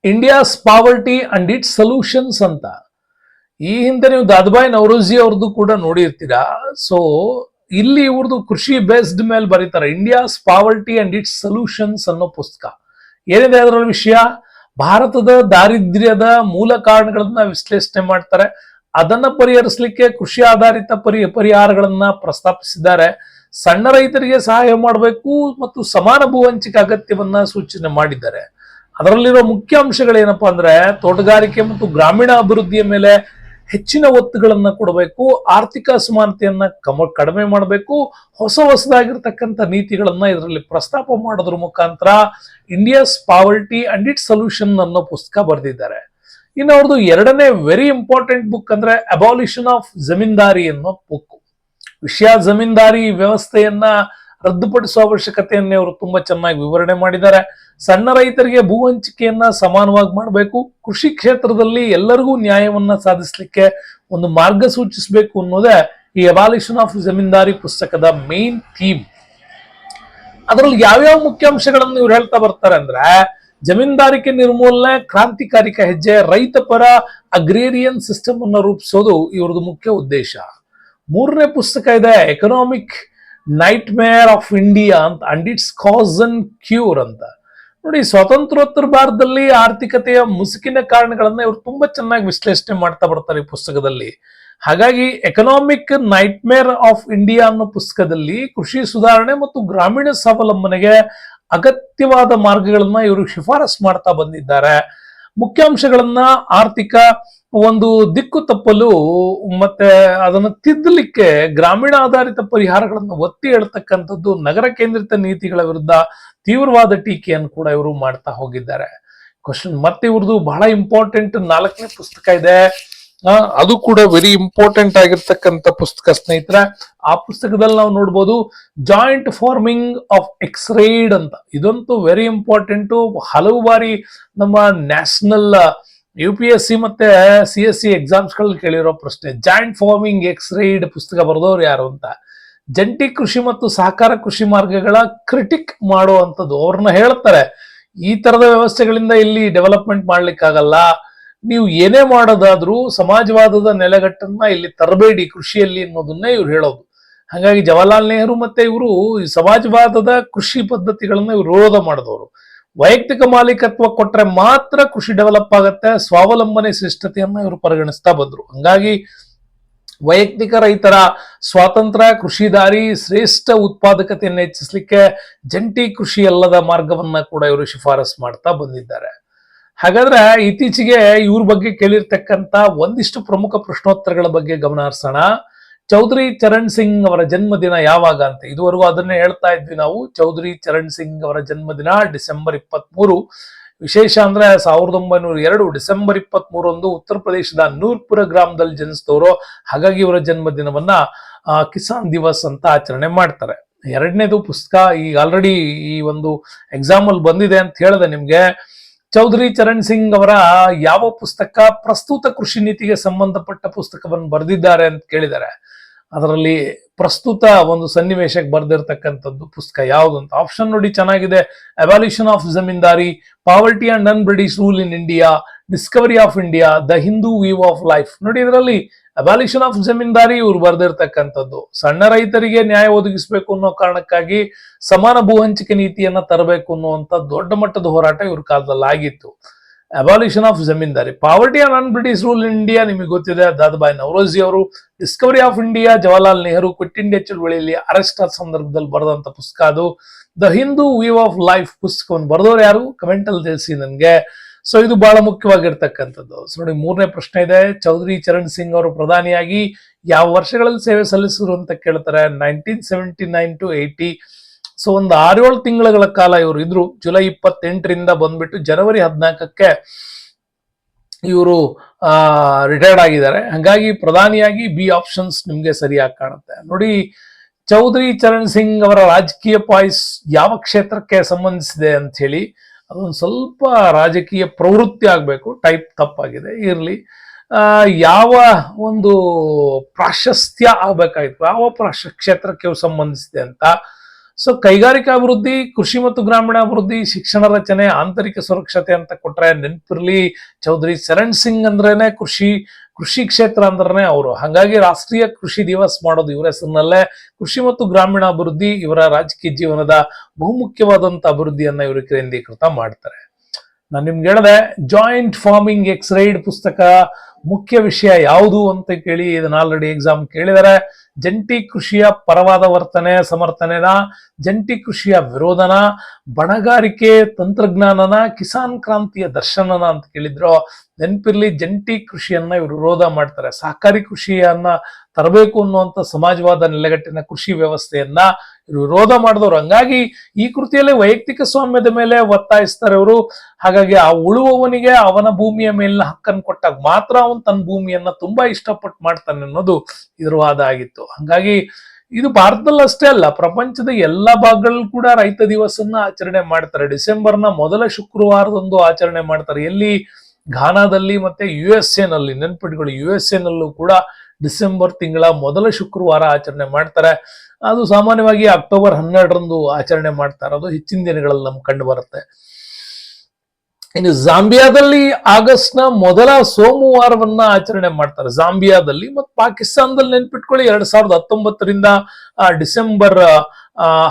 India's poverty and its solutions ಅಂತ. ಈ ಹಿಂದೆ ನೀವು ದಾದಾಬಾಯಿ ನವರೋಜಿ ಅವ್ರದ್ದು ಕೂಡ ನೋಡಿರ್ತೀರಾ. ಸೊ ಇಲ್ಲಿ ಇವ್ರದ್ದು ಕೃಷಿ ಬೇಸ್ಡ್ ಮೇಲೆ ಬರೀತಾರೆ. India's poverty and its solutions ಅನ್ನೋ ಪುಸ್ತಕ. ಏನಿದೆ ಅದರ ವಿಷಯ? ಭಾರತದ ದಾರಿದ್ರ್ಯದ ಮೂಲ ಕಾರಣಗಳನ್ನ ವಿಶ್ಲೇಷಣೆ ಮಾಡ್ತಾರೆ. ಅದನ್ನ ಪರಿಹರಿಸಲಿಕ್ಕೆ ಕೃಷಿ ಆಧಾರಿತ ಪರಿ, ಪರಿಹಾರಗಳನ್ನ ಪ್ರಸ್ತಾಪಿಸಿದ್ದಾರೆ. ಸಣ್ಣ ರೈತರಿಗೆ ಸಹಾಯ ಮಾಡಬೇಕು ಮತ್ತು ಸಮಾನ ಭೂ ಹಂಚಿಕೆ ಅಗತ್ಯವನ್ನ ಸೂಚನೆ ಮಾಡಿದ್ದಾರೆ. ಅದರಲ್ಲಿರೋ ಮುಖ್ಯ ಅಂಶಗಳೇನಪ್ಪಾ ಅಂದ್ರೆ ತೋಟಗಾರಿಕೆ ಮತ್ತು ಗ್ರಾಮೀಣ ಅಭಿವೃದ್ಧಿಯ ಮೇಲೆ ಹೆಚ್ಚಿನ ಒತ್ತುಗಳನ್ನು ಕೊಡಬೇಕು, ಆರ್ಥಿಕ ಅಸಮಾನತೆಯನ್ನ ಕಮ, ಕಡಿಮೆ ಮಾಡಬೇಕು, ಹೊಸ ಹೊಸದಾಗಿರ್ತಕ್ಕಂಥ ನೀತಿಗಳನ್ನ ಇದರಲ್ಲಿ ಪ್ರಸ್ತಾಪ ಮಾಡೋದ್ರ ಮುಖಾಂತರ India's poverty and it solution ಅನ್ನೋ ಪುಸ್ತಕ ಬರೆದಿದ್ದಾರೆ. ಇನ್ನು ಅವ್ರದ್ದು ಎರಡನೇ ವೆರಿ ಇಂಪಾರ್ಟೆಂಟ್ ಬುಕ್ ಅಂದ್ರೆ ಅಬಾಲಿಷನ್ ಆಫ್ ಜಮೀನ್ದಾರಿ ಅನ್ನೋ ಬುಕ್ ವಿಷಯ ಜಮೀನ್ದಾರಿ ವ್ಯವಸ್ಥೆಯನ್ನ ರದ್ದುಪಡಿಸುವ ಅವಶ್ಯಕತೆಯನ್ನೇ ಅವರು ತುಂಬಾ ಚೆನ್ನಾಗಿ ವಿವರಣೆ ಮಾಡಿದ್ದಾರೆ. ಸಣ್ಣ ರೈತರಿಗೆ ಭೂ ಹಂಚಿಕೆಯನ್ನ ಸಮಾನವಾಗಿ ಮಾಡಬೇಕು. ಕೃಷಿ ಕ್ಷೇತ್ರದಲ್ಲಿ ಎಲ್ಲರಿಗೂ ನ್ಯಾಯವನ್ನ ಸಾಧಿಸಲಿಕ್ಕೆ ಒಂದು ಮಾರ್ಗ ಸೂಚಿಸಬೇಕು ಅನ್ನೋದೇ ಈ ಅಬಾಲಿಷನ್ ಆಫ್ ಜಮೀನ್ದಾರಿ ಪುಸ್ತಕದ ಮೇನ್ ಥೀಮ್ ಅದರಲ್ಲಿ ಯಾವ್ಯಾವ ಮುಖ್ಯಾಂಶಗಳನ್ನು ಇವ್ರು ಹೇಳ್ತಾ ಬರ್ತಾರೆ ಅಂದ್ರೆ, ಜಮೀನ್ದಾರಿಕೆ ನಿರ್ಮೂಲನೆ, ಕ್ರಾಂತಿಕಾರಿಕ ಹೆಜ್ಜೆ, ರೈತ ಪರ ಅಗ್ರೇರಿಯನ್ ಸಿಸ್ಟಮ್ ಅನ್ನು ರೂಪಿಸೋದು ಇವ್ರದ್ದು ಮುಖ್ಯ ಉದ್ದೇಶ. ಮೂರನೇ ಪುಸ್ತಕ ಇದೆ economic nightmare of India ಅಂತ and its cause and cure ಅಂತ. ನೋಡಿ, ಸ್ವಾತಂತ್ರ್ಯೋತ್ತರ ಭಾರತದಲ್ಲಿ ಆರ್ಥಿಕತೆಯ ಮುಸುಕಿನ ಕಾರಣಗಳನ್ನ ಇವರು ತುಂಬಾ ಚೆನ್ನಾಗಿ ವಿಶ್ಲೇಷಣೆ ಮಾಡ್ತಾ ಬರ್ತಾರೆ ಈ ಪುಸ್ತಕದಲ್ಲಿ. ಹಾಗಾಗಿ economic nightmare of India ಅನ್ನೋ ಪುಸ್ತಕದಲ್ಲಿ ಕೃಷಿ ಸುಧಾರಣೆ ಮತ್ತು ಗ್ರಾಮೀಣ ಸ್ವಾವಲಂಬನೆಗೆ ಅಗತ್ಯವಾದ ಮಾರ್ಗಗಳನ್ನ ಇವರು ಶಿಫಾರಸ್ ಮಾಡ್ತಾ ಬಂದಿದ್ದಾರೆ. ಮುಖ್ಯಾಂಶಗಳನ್ನ ಆರ್ಥಿಕ ಒಂದು ದಿಕ್ಕು ತಪ್ಪಲು ಮತ್ತೆ ಅದನ್ನು ತಿದ್ದಲಿಕ್ಕೆ ಗ್ರಾಮೀಣ ಆಧಾರಿತ ಪರಿಹಾರಗಳನ್ನು ಒತ್ತಿ ಹೇಳ್ತಕ್ಕಂಥದ್ದು ನಗರ ಕೇಂದ್ರಿತ ನೀತಿಗಳ ವಿರುದ್ಧ ತೀವ್ರವಾದ ಟೀಕೆಯನ್ನು ಕೂಡ ಇವರು ಮಾಡ್ತಾ ಹೋಗಿದ್ದಾರೆ. ಕ್ವಶನ್ ಮತ್ತೆ ಇವ್ರದ್ದು ಬಹಳ ಇಂಪಾರ್ಟೆಂಟ್ ನಾಲ್ಕನೇ ಪುಸ್ತಕ ಇದೆ. ಅದು ಕೂಡ ವೆರಿ ಇಂಪಾರ್ಟೆಂಟ್ ಆಗಿರ್ತಕ್ಕಂಥ ಪುಸ್ತಕ, ಸ್ನೇಹಿತರೆ. ಆ ಪುಸ್ತಕದಲ್ಲಿ ನಾವು ನೋಡ್ಬೋದು ಜಾಯಿಂಟ್ ಫಾರ್ಮಿಂಗ್ ಆಫ್ ಎಕ್ಸ್ರೇಡ್ ಅಂತ. ಇದಂತೂ ವೆರಿ ಇಂಪಾರ್ಟೆಂಟು ಹಲವು ಬಾರಿ ನಮ್ಮ national U P S C ಮತ್ತೆ ಸಿ ಎಸ್ ಸಿ ಎಕ್ಸಾಮ್ಸ್ಗಳಲ್ಲಿ ಕೇಳಿರೋ ಪ್ರಶ್ನೆ ಜಾಯಿಂಟ್ ಫಾರ್ಮಿಂಗ್ ಎಕ್ಸ್ರೇಡ್ ಪುಸ್ತಕ ಬರೆದವ್ರು ಯಾರು ಅಂತ. ಜಂಟಿ ಕೃಷಿ ಮತ್ತು ಸಹಕಾರ ಕೃಷಿ ಮಾರ್ಗಗಳ ಕ್ರಿಟಿಕ್ ಮಾಡುವಂಥದ್ದು. ಅವ್ರನ್ನ ಹೇಳ್ತಾರೆ, ಈ ತರದ ವ್ಯವಸ್ಥೆಗಳಿಂದ ಇಲ್ಲಿ ಡೆವಲಪ್ಮೆಂಟ್ ಮಾಡ್ಲಿಕ್ಕಾಗಲ್ಲ. ನೀವು ಏನೇ ಮಾಡೋದಾದ್ರೂ ಸಮಾಜವಾದದ ನೆಲೆಗಟ್ಟನ್ನ ಇಲ್ಲಿ ತರಬೇಡಿ ಕೃಷಿಯಲ್ಲಿ ಅನ್ನೋದನ್ನ ಇವ್ರು ಹೇಳೋದು. ಹಾಗಾಗಿ ಜವಾಹರ್ಲಾಲ್ ನೆಹರು ಮತ್ತೆ ಇವರು ಸಮಾಜವಾದದ ಕೃಷಿ ಪದ್ಧತಿಗಳನ್ನ ಇವ್ರು ವಿರೋಧ ಮಾಡಿದವರು. ವೈಯಕ್ತಿಕ ಮಾಲೀಕತ್ವ ಕೊಟ್ರೆ ಮಾತ್ರ ಕೃಷಿ ಡೆವಲಪ್ ಆಗತ್ತೆ, ಸ್ವಾವಲಂಬನೆ ಶ್ರೇಷ್ಠತೆಯನ್ನ ಇವರು ಪರಿಗಣಿಸ್ತಾ ಬಂದ್ರು. ಹಂಗಾಗಿ ವೈಯಕ್ತಿಕ ರೈತರ ಸ್ವಾತಂತ್ರ್ಯ, ಕೃಷಿದಾರಿ, ಶ್ರೇಷ್ಠ ಉತ್ಪಾದಕತೆಯನ್ನು ಹೆಚ್ಚಿಸಲಿಕ್ಕೆ ಜಂಟಿ ಕೃಷಿ ಅಲ್ಲದ ಮಾರ್ಗವನ್ನ ಕೂಡ ಇವರು ಶಿಫಾರಸ್ ಮಾಡ್ತಾ ಬಂದಿದ್ದಾರೆ. ಹಾಗಾದ್ರೆ ಇತ್ತೀಚೆಗೆ ಇವ್ರ ಬಗ್ಗೆ ಕೇಳಿರ್ತಕ್ಕಂತ ಒಂದಿಷ್ಟು ಪ್ರಮುಖ ಪ್ರಶ್ನೋತ್ತರಗಳ ಬಗ್ಗೆ ಗಮನ ಹರಿಸೋಣ. ಚೌಧರಿ ಚರಣ್ ಸಿಂಗ್ ಅವರ ಜನ್ಮದಿನ ಯಾವಾಗ ಅಂತ. ಇದುವರೆಗೂ ಅದನ್ನೇ ಹೇಳ್ತಾ ಇದ್ವಿ ನಾವು. ಚೌಧರಿ ಚರಣ್ ಸಿಂಗ್ ಅವರ ಜನ್ಮದಿನ ಡಿಸೆಂಬರ್ ಇಪ್ಪತ್ತ್ ಮೂರು ವಿಶೇಷ ಅಂದ್ರೆ ಸಾವಿರದ ಒಂಬೈನೂರ ಎರಡು ಡಿಸೆಂಬರ್ ಇಪ್ಪತ್ತ್ ಮೂರೊಂದು ಉತ್ತರ ಪ್ರದೇಶದ ನೂರ್ಪುರ ಗ್ರಾಮದಲ್ಲಿ ಜನಿಸಿದವರು. ಹಾಗಾಗಿ ಇವರ ಜನ್ಮದಿನವನ್ನ ಕಿಸಾನ್ ದಿವಸ್ ಅಂತ ಆಚರಣೆ ಮಾಡ್ತಾರೆ. ಎರಡನೇದು ಪುಸ್ತಕ ಈಗ ಆಲ್ರೆಡಿ ಈ ಒಂದು ಎಕ್ಸಾಮ್ ಅಲ್ಲಿ ಬಂದಿದೆ ಅಂತ ಹೇಳಿದೆ ನಿಮ್ಗೆ. ಚೌಧರಿ ಚರಣ್ ಸಿಂಗ್ ಅವರ ಯಾವ ಪುಸ್ತಕ ಪ್ರಸ್ತುತ ಕೃಷಿ ನೀತಿಗೆ ಸಂಬಂಧಪಟ್ಟ ಪುಸ್ತಕವನ್ನು ಬರೆದಿದ್ದಾರೆ ಅಂತ ಕೇಳಿದ್ದಾರೆ. ಅದರಲ್ಲಿ ಪ್ರಸ್ತುತ ಒಂದು ಸನ್ನಿವೇಶಕ್ಕೆ ಬರ್ದಿರ್ತಕ್ಕಂಥದ್ದು ಪುಸ್ತಕ ಯಾವುದು ಅಂತ. ಆಪ್ಷನ್ ನೋಡಿ ಚೆನ್ನಾಗಿದೆ. Abolition of Zamindari poverty and un British rule in India discovery of India the Hindu view of life ನೋಡಿ ಇದರಲ್ಲಿ ಅವಾಲ್ಯೂಷನ್ ಆಫ್ ಜಮೀನ್ದಾರಿ ಇವ್ರು ಬರೆದಿರ್ತಕ್ಕಂಥದ್ದು. ಸಣ್ಣ ರೈತರಿಗೆ ನ್ಯಾಯ ಒದಗಿಸಬೇಕು ಅನ್ನೋ ಕಾರಣಕ್ಕಾಗಿ ಸಮಾನ ಭೂ ಹಂಚಿಕೆ ನೀತಿಯನ್ನ ತರಬೇಕು ಅನ್ನುವಂತ ದೊಡ್ಡ ಮಟ್ಟದ ಹೋರಾಟ ಇವ್ರ ಕಾಲದಲ್ಲಿ ಆಗಿತ್ತು abolition of Zamindari poverty on un British rule in India ನಿಮಗೆ ಗೊತ್ತಿದೆ ದಾದಾಬಾಯಿ ನವರೋಜಿ ಅವರು discovery of India Jawaharlal Nehru quit India ಚಳುವಳಿಯಲ್ಲಿ arrest ಆದ ಸಂದರ್ಭದಲ್ಲಿ ಬರೆದಂತ ಪುಸ್ತಕ ಅದು. The Hindu view of life ಪುಸ್ತಕವನ್ನು ಬರೆದವರು ಯಾರು? ಕಮೆಂಟ್ ಅಲ್ಲಿ ತಿಳಿಸಿ ನನಗೆ. ಸೊ ಇದು ಬಹಳ ಮುಖ್ಯವಾಗಿರ್ತಕ್ಕಂಥದ್ದು. ಸೊ ನೋಡಿ, ಮೂರನೇ ಪ್ರಶ್ನೆ ಇದೆ. ಚೌಧರಿ ಚರಣ್ ಸಿಂಗ್ ಅವರು ಪ್ರಧಾನಿಯಾಗಿ ಯಾವ ವರ್ಷಗಳಲ್ಲಿ ಸೇವೆ ಸಲ್ಲಿಸಿದ್ರು ಅಂತ ಕೇಳ್ತಾರೆ? Nineteen seventy nine to eighty so ಒಂದು ಆರೇಳು ತಿಂಗಳ ಕಾಲ ಇವರು ಇದ್ರು. ಜುಲೈ ಇಪ್ಪತ್ತೆಂಟರಿಂದ ಬಂದ್ಬಿಟ್ಟು ಜನವರಿ ಹದಿನಾಲ್ಕಕ್ಕೆ ಇವರು ರಿಟೈರ್ಡ್ ಆಗಿದ್ದಾರೆ. ಹಾಗಾಗಿ ಪ್ರಧಾನಿಯಾಗಿ ಬಿ ಆಪ್ಷನ್ಸ್ ನಿಮ್ಗೆ ಸರಿಯಾಗಿ ಕಾಣುತ್ತೆ. ನೋಡಿ, ಚೌಧರಿ ಚರಣ್ ಸಿಂಗ್ ಅವರ ರಾಜಕೀಯ ಪಾಯ್ಸ್ ಯಾವ ಕ್ಷೇತ್ರಕ್ಕೆ ಸಂಬಂಧಿಸಿದೆ ಅಂತ ಹೇಳಿ ಅದೊಂದು ಸ್ವಲ್ಪ ರಾಜಕೀಯ ಪ್ರವೃತ್ತಿ ಆಗಬೇಕು, ಟೈಪ್ ತಪ್ಪಾಗಿದೆ, ಇರಲಿ. ಯಾವ ಒಂದು ಪ್ರಾಶಸ್ತ್ಯ ಆಗ್ಬೇಕಾಯ್ತು, ಯಾವ ಪ್ರಾಶ ಕ್ಷೇತ್ರಕ್ಕೆ ಸಂಬಂಧಿಸಿದೆ ಅಂತ ಸೊ ಕೈಗಾರಿಕಾ ಅಭಿವೃದ್ಧಿ, ಕೃಷಿ ಮತ್ತು ಗ್ರಾಮೀಣಾಭಿವೃದ್ಧಿ ಶಿಕ್ಷಣ ರಚನೆ, ಆಂತರಿಕ ಸುರಕ್ಷತೆ ಅಂತ ಕೊಟ್ರೆ ನೆನ್ಪಿರ್ಲಿ. ಚೌಧರಿ ಚರಣ್ ಸಿಂಗ್ ಅಂದ್ರೇನೆ ಕೃಷಿ ಕೃಷಿ ಕ್ಷೇತ್ರ ಅಂದ್ರೆ ಅವರು. ಹಾಗಾಗಿ ರಾಷ್ಟ್ರೀಯ ಕೃಷಿ ದಿವಸ್ ಮಾಡೋದು ಇವರ ಹೆಸರಿನಲ್ಲೇ. ಕೃಷಿ ಮತ್ತು ಗ್ರಾಮೀಣಾಭಿವೃದ್ಧಿ ಇವರ ರಾಜಕೀಯ ಜೀವನದ ಬಹುಮುಖ್ಯವಾದಂತ ಅಭಿವೃದ್ಧಿಯನ್ನ ಇವರು ಕೇಂದ್ರೀಕೃತ ಮಾಡ್ತಾರೆ. ನಾನು ನಿಮ್ಗೆ ಹೇಳಿದೆ ಜಾಯಿಂಟ್ ಫಾರ್ಮಿಂಗ್ ಎಕ್ಸ್ ರೈಡ್ ಪುಸ್ತಕ ಮುಖ್ಯ ವಿಷಯ ಯಾವುದು ಅಂತ ಕೇಳಿ ಇದನ್ನ ಆಲ್ರೆಡಿ ಎಕ್ಸಾಮ್ ಕೇಳಿದರೆ. ಜಂಟಿ ಕೃಷಿಯ ಪರವಾದ ವರ್ತನೆ, ಸಮರ್ಥನೆನ, ಜಂಟಿ ಕೃಷಿಯ ವಿರೋಧನ, ಬಣಗಾರಿಕೆ ತಂತ್ರಜ್ಞಾನನ, ಕಿಸಾನ್ ಕ್ರಾಂತಿಯ ದರ್ಶನನ ಅಂತ ಕೇಳಿದ್ರು. ನೆನಪಿರ್ಲಿ, ಜಂಟಿ ಕೃಷಿಯನ್ನ ಇವರು ವಿರೋಧ ಮಾಡ್ತಾರೆ. ಸಹಕಾರಿ ಕೃಷಿಯನ್ನ ತರಬೇಕು ಅನ್ನುವಂತ ಸಮಾಜವಾದ ನೆಲೆಗಟ್ಟಿನ ಕೃಷಿ ವ್ಯವಸ್ಥೆಯನ್ನ ವಿರೋಧ ಮಾಡಿದವರು. ಹಂಗಾಗಿ ಈ ಕೃತಿಯಲ್ಲಿ ವೈಯಕ್ತಿಕ ಸ್ವಾಮ್ಯದ ಮೇಲೆ ಒತ್ತಾಯಿಸ್ತಾರೆ ಅವರು. ಹಾಗಾಗಿ ಆ ಉಳುವವನಿಗೆ ಅವನ ಭೂಮಿಯ ಮೇಲಿನ ಹಕ್ಕನ್ನು ಕೊಟ್ಟಾಗ ಮಾತ್ರ ಅವನು ತನ್ನ ಭೂಮಿಯನ್ನ ತುಂಬಾ ಇಷ್ಟಪಟ್ಟು ಮಾಡ್ತಾನೆ ಅನ್ನೋದು ಇದ್ರ ವಾದ ಆಗಿತ್ತು. ಹಂಗಾಗಿ ಇದು ಭಾರತದಲ್ಲಿ ಅಷ್ಟೇ ಅಲ್ಲ, ಪ್ರಪಂಚದ ಎಲ್ಲಾ ಭಾಗಗಳಲ್ಲೂ ಕೂಡ ರೈತ ದಿವಸನ್ನ ಆಚರಣೆ ಮಾಡ್ತಾರೆ. ಡಿಸೆಂಬರ್ನ ಮೊದಲ ಶುಕ್ರವಾರದಂದು ಆಚರಣೆ ಮಾಡ್ತಾರೆ. ಎಲ್ಲಿ? ಘಾನಾದಲ್ಲಿ ಮತ್ತೆ ಯು ಎಸ್ ಎನಲ್ಲಿ ನಲ್ಲಿ. ನೆನ್ಪಿಟ್ಕೊಳ್ಳಿ, ಯು ಎಸ್ ಎನಲ್ಲೂ ನಲ್ಲೂ ಕೂಡ ಡಿಸೆಂಬರ್ ತಿಂಗಳ ಮೊದಲ ಶುಕ್ರವಾರ ಆಚರಣೆ ಮಾಡ್ತಾರೆ. ಅದು ಸಾಮಾನ್ಯವಾಗಿ ಅಕ್ಟೋಬರ್ ಹನ್ನೆರಡರಂದು ಆಚರಣೆ ಮಾಡ್ತಾ ಇರೋದು. ಹೆಚ್ಚಿನ ದಿನಗಳಲ್ಲಿ ನಮ್ಗೆ ಕಂಡು ಬರುತ್ತೆ. ಇನ್ನು ಜಾಂಬಿಯಾದಲ್ಲಿ ಆಗಸ್ಟ್ ಮೊದಲ ಸೋಮವಾರವನ್ನ ಆಚರಣೆ ಮಾಡ್ತಾರೆ. ಜಾಂಬಿಯಾದಲ್ಲಿ ಮತ್ತು ಪಾಕಿಸ್ತಾನದಲ್ಲಿ ನೆನ್ಪಿಟ್ಕೊಳ್ಳಿ, ಎರಡ್ ಸಾವಿರದ ಹತ್ತೊಂಬತ್ತರಿಂದ ಡಿಸೆಂಬರ್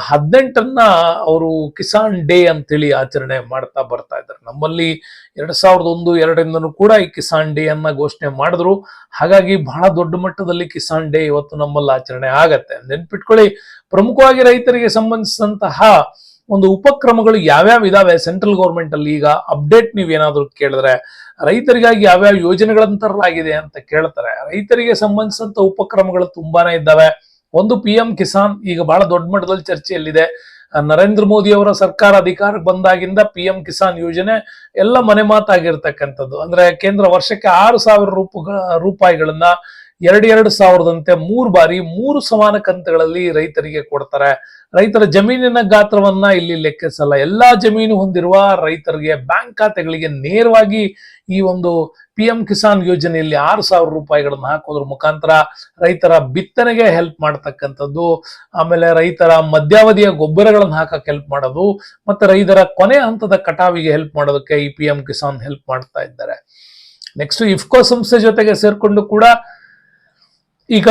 ಹದಿನೆಂಟನ್ನ ಅವರು ಕಿಸಾನ್ ಡೇ ಅಂತೇಳಿ ಆಚರಣೆ ಮಾಡ್ತಾ ಬರ್ತಾ ಇದ್ದಾರೆ. ನಮ್ಮಲ್ಲಿ ಎರಡ್ ಸಾವಿರದ ಒಂದು, ಎರಡರಿಂದನೂ ಕೂಡ ಈ ಕಿಸಾನ್ ಡೇ ಅನ್ನ ಘೋಷಣೆ ಮಾಡಿದ್ರು. ಹಾಗಾಗಿ ಬಹಳ ದೊಡ್ಡ ಮಟ್ಟದಲ್ಲಿ ಕಿಸಾನ್ ಡೇ ಇವತ್ತು ನಮ್ಮಲ್ಲಿ ಆಚರಣೆ ಆಗತ್ತೆ. ನೆನ್ಪಿಟ್ಕೊಳ್ಳಿ, ಪ್ರಮುಖವಾಗಿ ರೈತರಿಗೆ ಸಂಬಂಧಿಸಿದಂತಹ ಒಂದು ಉಪಕ್ರಮಗಳು ಯಾವ್ಯಾವ ಇದಾವೆ? ಸೆಂಟ್ರಲ್ ಗೌರ್ಮೆಂಟ್ ಅಲ್ಲಿ ಈಗ ಅಪ್ಡೇಟ್ ನೀವು ಏನಾದ್ರು ಕೇಳಿದ್ರೆ, ರೈತರಿಗಾಗಿ ಯಾವ್ಯಾವ ಯೋಜನೆಗಳನ್ನು ತರಲಾಗಿದೆ ಅಂತ ಕೇಳ್ತಾರೆ. ರೈತರಿಗೆ ಸಂಬಂಧಿಸಿದಂತ ಉಪಕ್ರಮಗಳು ತುಂಬಾನೇ ಇದ್ದಾವೆ. ಒಂದು ಪಿ ಎಂ ಕಿಸಾನ್ ಈಗ ಬಹಳ ದೊಡ್ಡ ಮಟ್ಟದಲ್ಲಿ ಚರ್ಚೆಯಲ್ಲಿದೆ. ನರೇಂದ್ರ ಮೋದಿ ಅವರ ಸರ್ಕಾರ ಅಧಿಕಾರಕ್ಕೆ ಬಂದಾಗಿಂದ ಪಿ ಎಂ ಕಿಸಾನ್ ಯೋಜನೆ ಎಲ್ಲ ಮನೆ ಮಾತಾಗಿರ್ತಕ್ಕಂಥದ್ದು ಅಂದ್ರೆ ಕೇಂದ್ರ ವರ್ಷಕ್ಕೆ ಆರು ಸಾವಿರ ರೂಪಾಯಿಗಳನ್ನ ಎರಡು ಎರಡು ಸಾವಿರದಂತೆ ಮೂರು ಬಾರಿ ಮೂರು ಸಮಾನ ಕಂತುಗಳಲ್ಲಿ ರೈತರಿಗೆ ಕೊಡ್ತಾರೆ. ರೈತರ ಜಮೀನಿನ ಗಾತ್ರವನ್ನ ಇಲ್ಲಿ ಲೆಕ್ಕಿಸಲ್ಲ. ಎಲ್ಲಾ ಜಮೀನು ಹೊಂದಿರುವ ರೈತರಿಗೆ ಬ್ಯಾಂಕ್ ಖಾತೆಗಳಿಗೆ ನೇರವಾಗಿ ಈ ಒಂದು ಪಿ ಎಂ ಕಿಸಾನ್ ಯೋಜನೆಯಲ್ಲಿ ಆರು ಸಾವಿರ ರೂಪಾಯಿಗಳನ್ನು ಹಾಕೋದ್ರ ಮುಖಾಂತರ ರೈತರ ಬಿತ್ತನೆಗೆ ಹೆಲ್ಪ್ ಮಾಡ್ತಕ್ಕಂಥದ್ದು, ಆಮೇಲೆ ರೈತರ ಮಧ್ಯಾವಧಿಯ ಗೊಬ್ಬರಗಳನ್ನು ಹಾಕಕ್ಕೆ ಹೆಲ್ಪ್ ಮಾಡೋದು, ಮತ್ತೆ ರೈತರ ಕೊನೆ ಹಂತದ ಕಟಾವಿಗೆ ಹೆಲ್ಪ್ ಮಾಡೋದಕ್ಕೆ ಈ ಪಿ ಎಂ ಕಿಸಾನ್ ಹೆಲ್ಪ್ ಮಾಡ್ತಾ ಇದ್ದಾರೆ. ನೆಕ್ಸ್ಟ್ ಇಫ್ಕೋ ಸಂಸ್ಥೆ ಜೊತೆಗೆ ಸೇರ್ಕೊಂಡು ಕೂಡ ಈಗ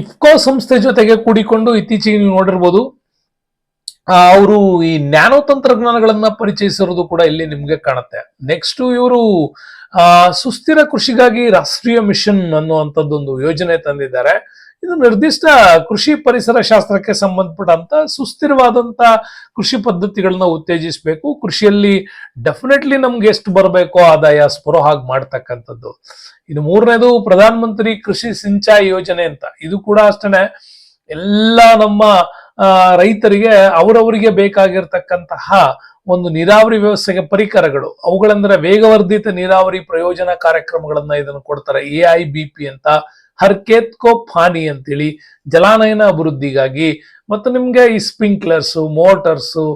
ಇಫ್ಕೋ ಸಂಸ್ಥೆ ಜೊತೆಗೆ ಕೂಡಿಕೊಂಡು ಇತ್ತೀಚೆಗೆ ನೀವು ನೋಡಿರ್ಬೋದು ಅವರು ಈ ನ್ಯಾನೋ ತಂತ್ರಜ್ಞಾನಗಳನ್ನ ಪರಿಚಯಿಸಿರೋದು ಕೂಡ ಇಲ್ಲಿ ನಿಮ್ಗೆ ಕಾಣುತ್ತೆ. ನೆಕ್ಸ್ಟ್ ಇವರು ಸುಸ್ಥಿರ ಕೃಷಿಗಾಗಿ ರಾಷ್ಟ್ರೀಯ ಮಿಷನ್ ಅನ್ನುವಂಥದ್ದೊಂದು ಯೋಜನೆ ತಂದಿದ್ದಾರೆ. ಇದು ನಿರ್ದಿಷ್ಟ ಕೃಷಿ ಪರಿಸರ ಶಾಸ್ತ್ರಕ್ಕೆ ಸಂಬಂಧಪಟ್ಟಂತ ಸುಸ್ಥಿರವಾದಂತ ಕೃಷಿ ಪದ್ಧತಿಗಳನ್ನ ಉತ್ತೇಜಿಸಬೇಕು. ಕೃಷಿಯಲ್ಲಿ ಡೆಫಿನೆಟ್ಲಿ ನಮ್ಗೆ ಎಷ್ಟು ಬರಬೇಕೋ ಆದಾಯ ಸ್ಪುರೋ ಹಾಗೆ ಮಾಡ್ತಕ್ಕಂಥದ್ದು. ಇನ್ನು ಮೂರನೇದು ಪ್ರಧಾನ ಮಂತ್ರಿ ಕೃಷಿ ಸಿಂಚಾಯಿ ಯೋಜನೆ ಅಂತ. ಇದು ಕೂಡ ಅಷ್ಟೇ ಎಲ್ಲ ನಮ್ಮ ರೈತರಿಗೆ ಅವರವರಿಗೆ ಬೇಕಾಗಿರ್ತಕ್ಕಂತಹ ಒಂದು ನೀರಾವರಿ ವ್ಯವಸ್ಥೆಗೆ ಪರಿಕರಗಳು. ಅವುಗಳಂದ್ರೆ ವೇಗವರ್ಧಿತ ನೀರಾವರಿ ಪ್ರಯೋಜನ ಕಾರ್ಯಕ್ರಮಗಳನ್ನ ಇದನ್ನು ಕೊಡ್ತಾರೆ. ಎ ಐ ಬಿ ಪಿ ಅಂತ. ಹರ್ಕೇತ್ಕೋ ಫಾನಿ ಅಂತೇಳಿ ಜಲಾನಯನ ಅಭಿವೃದ್ಧಿಗಾಗಿ ಮತ್ತು ನಿಮಗೆ ಈ ಸ್ಪ್ರಿಂಕ್ಲರ್ಸು ಮೋಟರ್ಸು,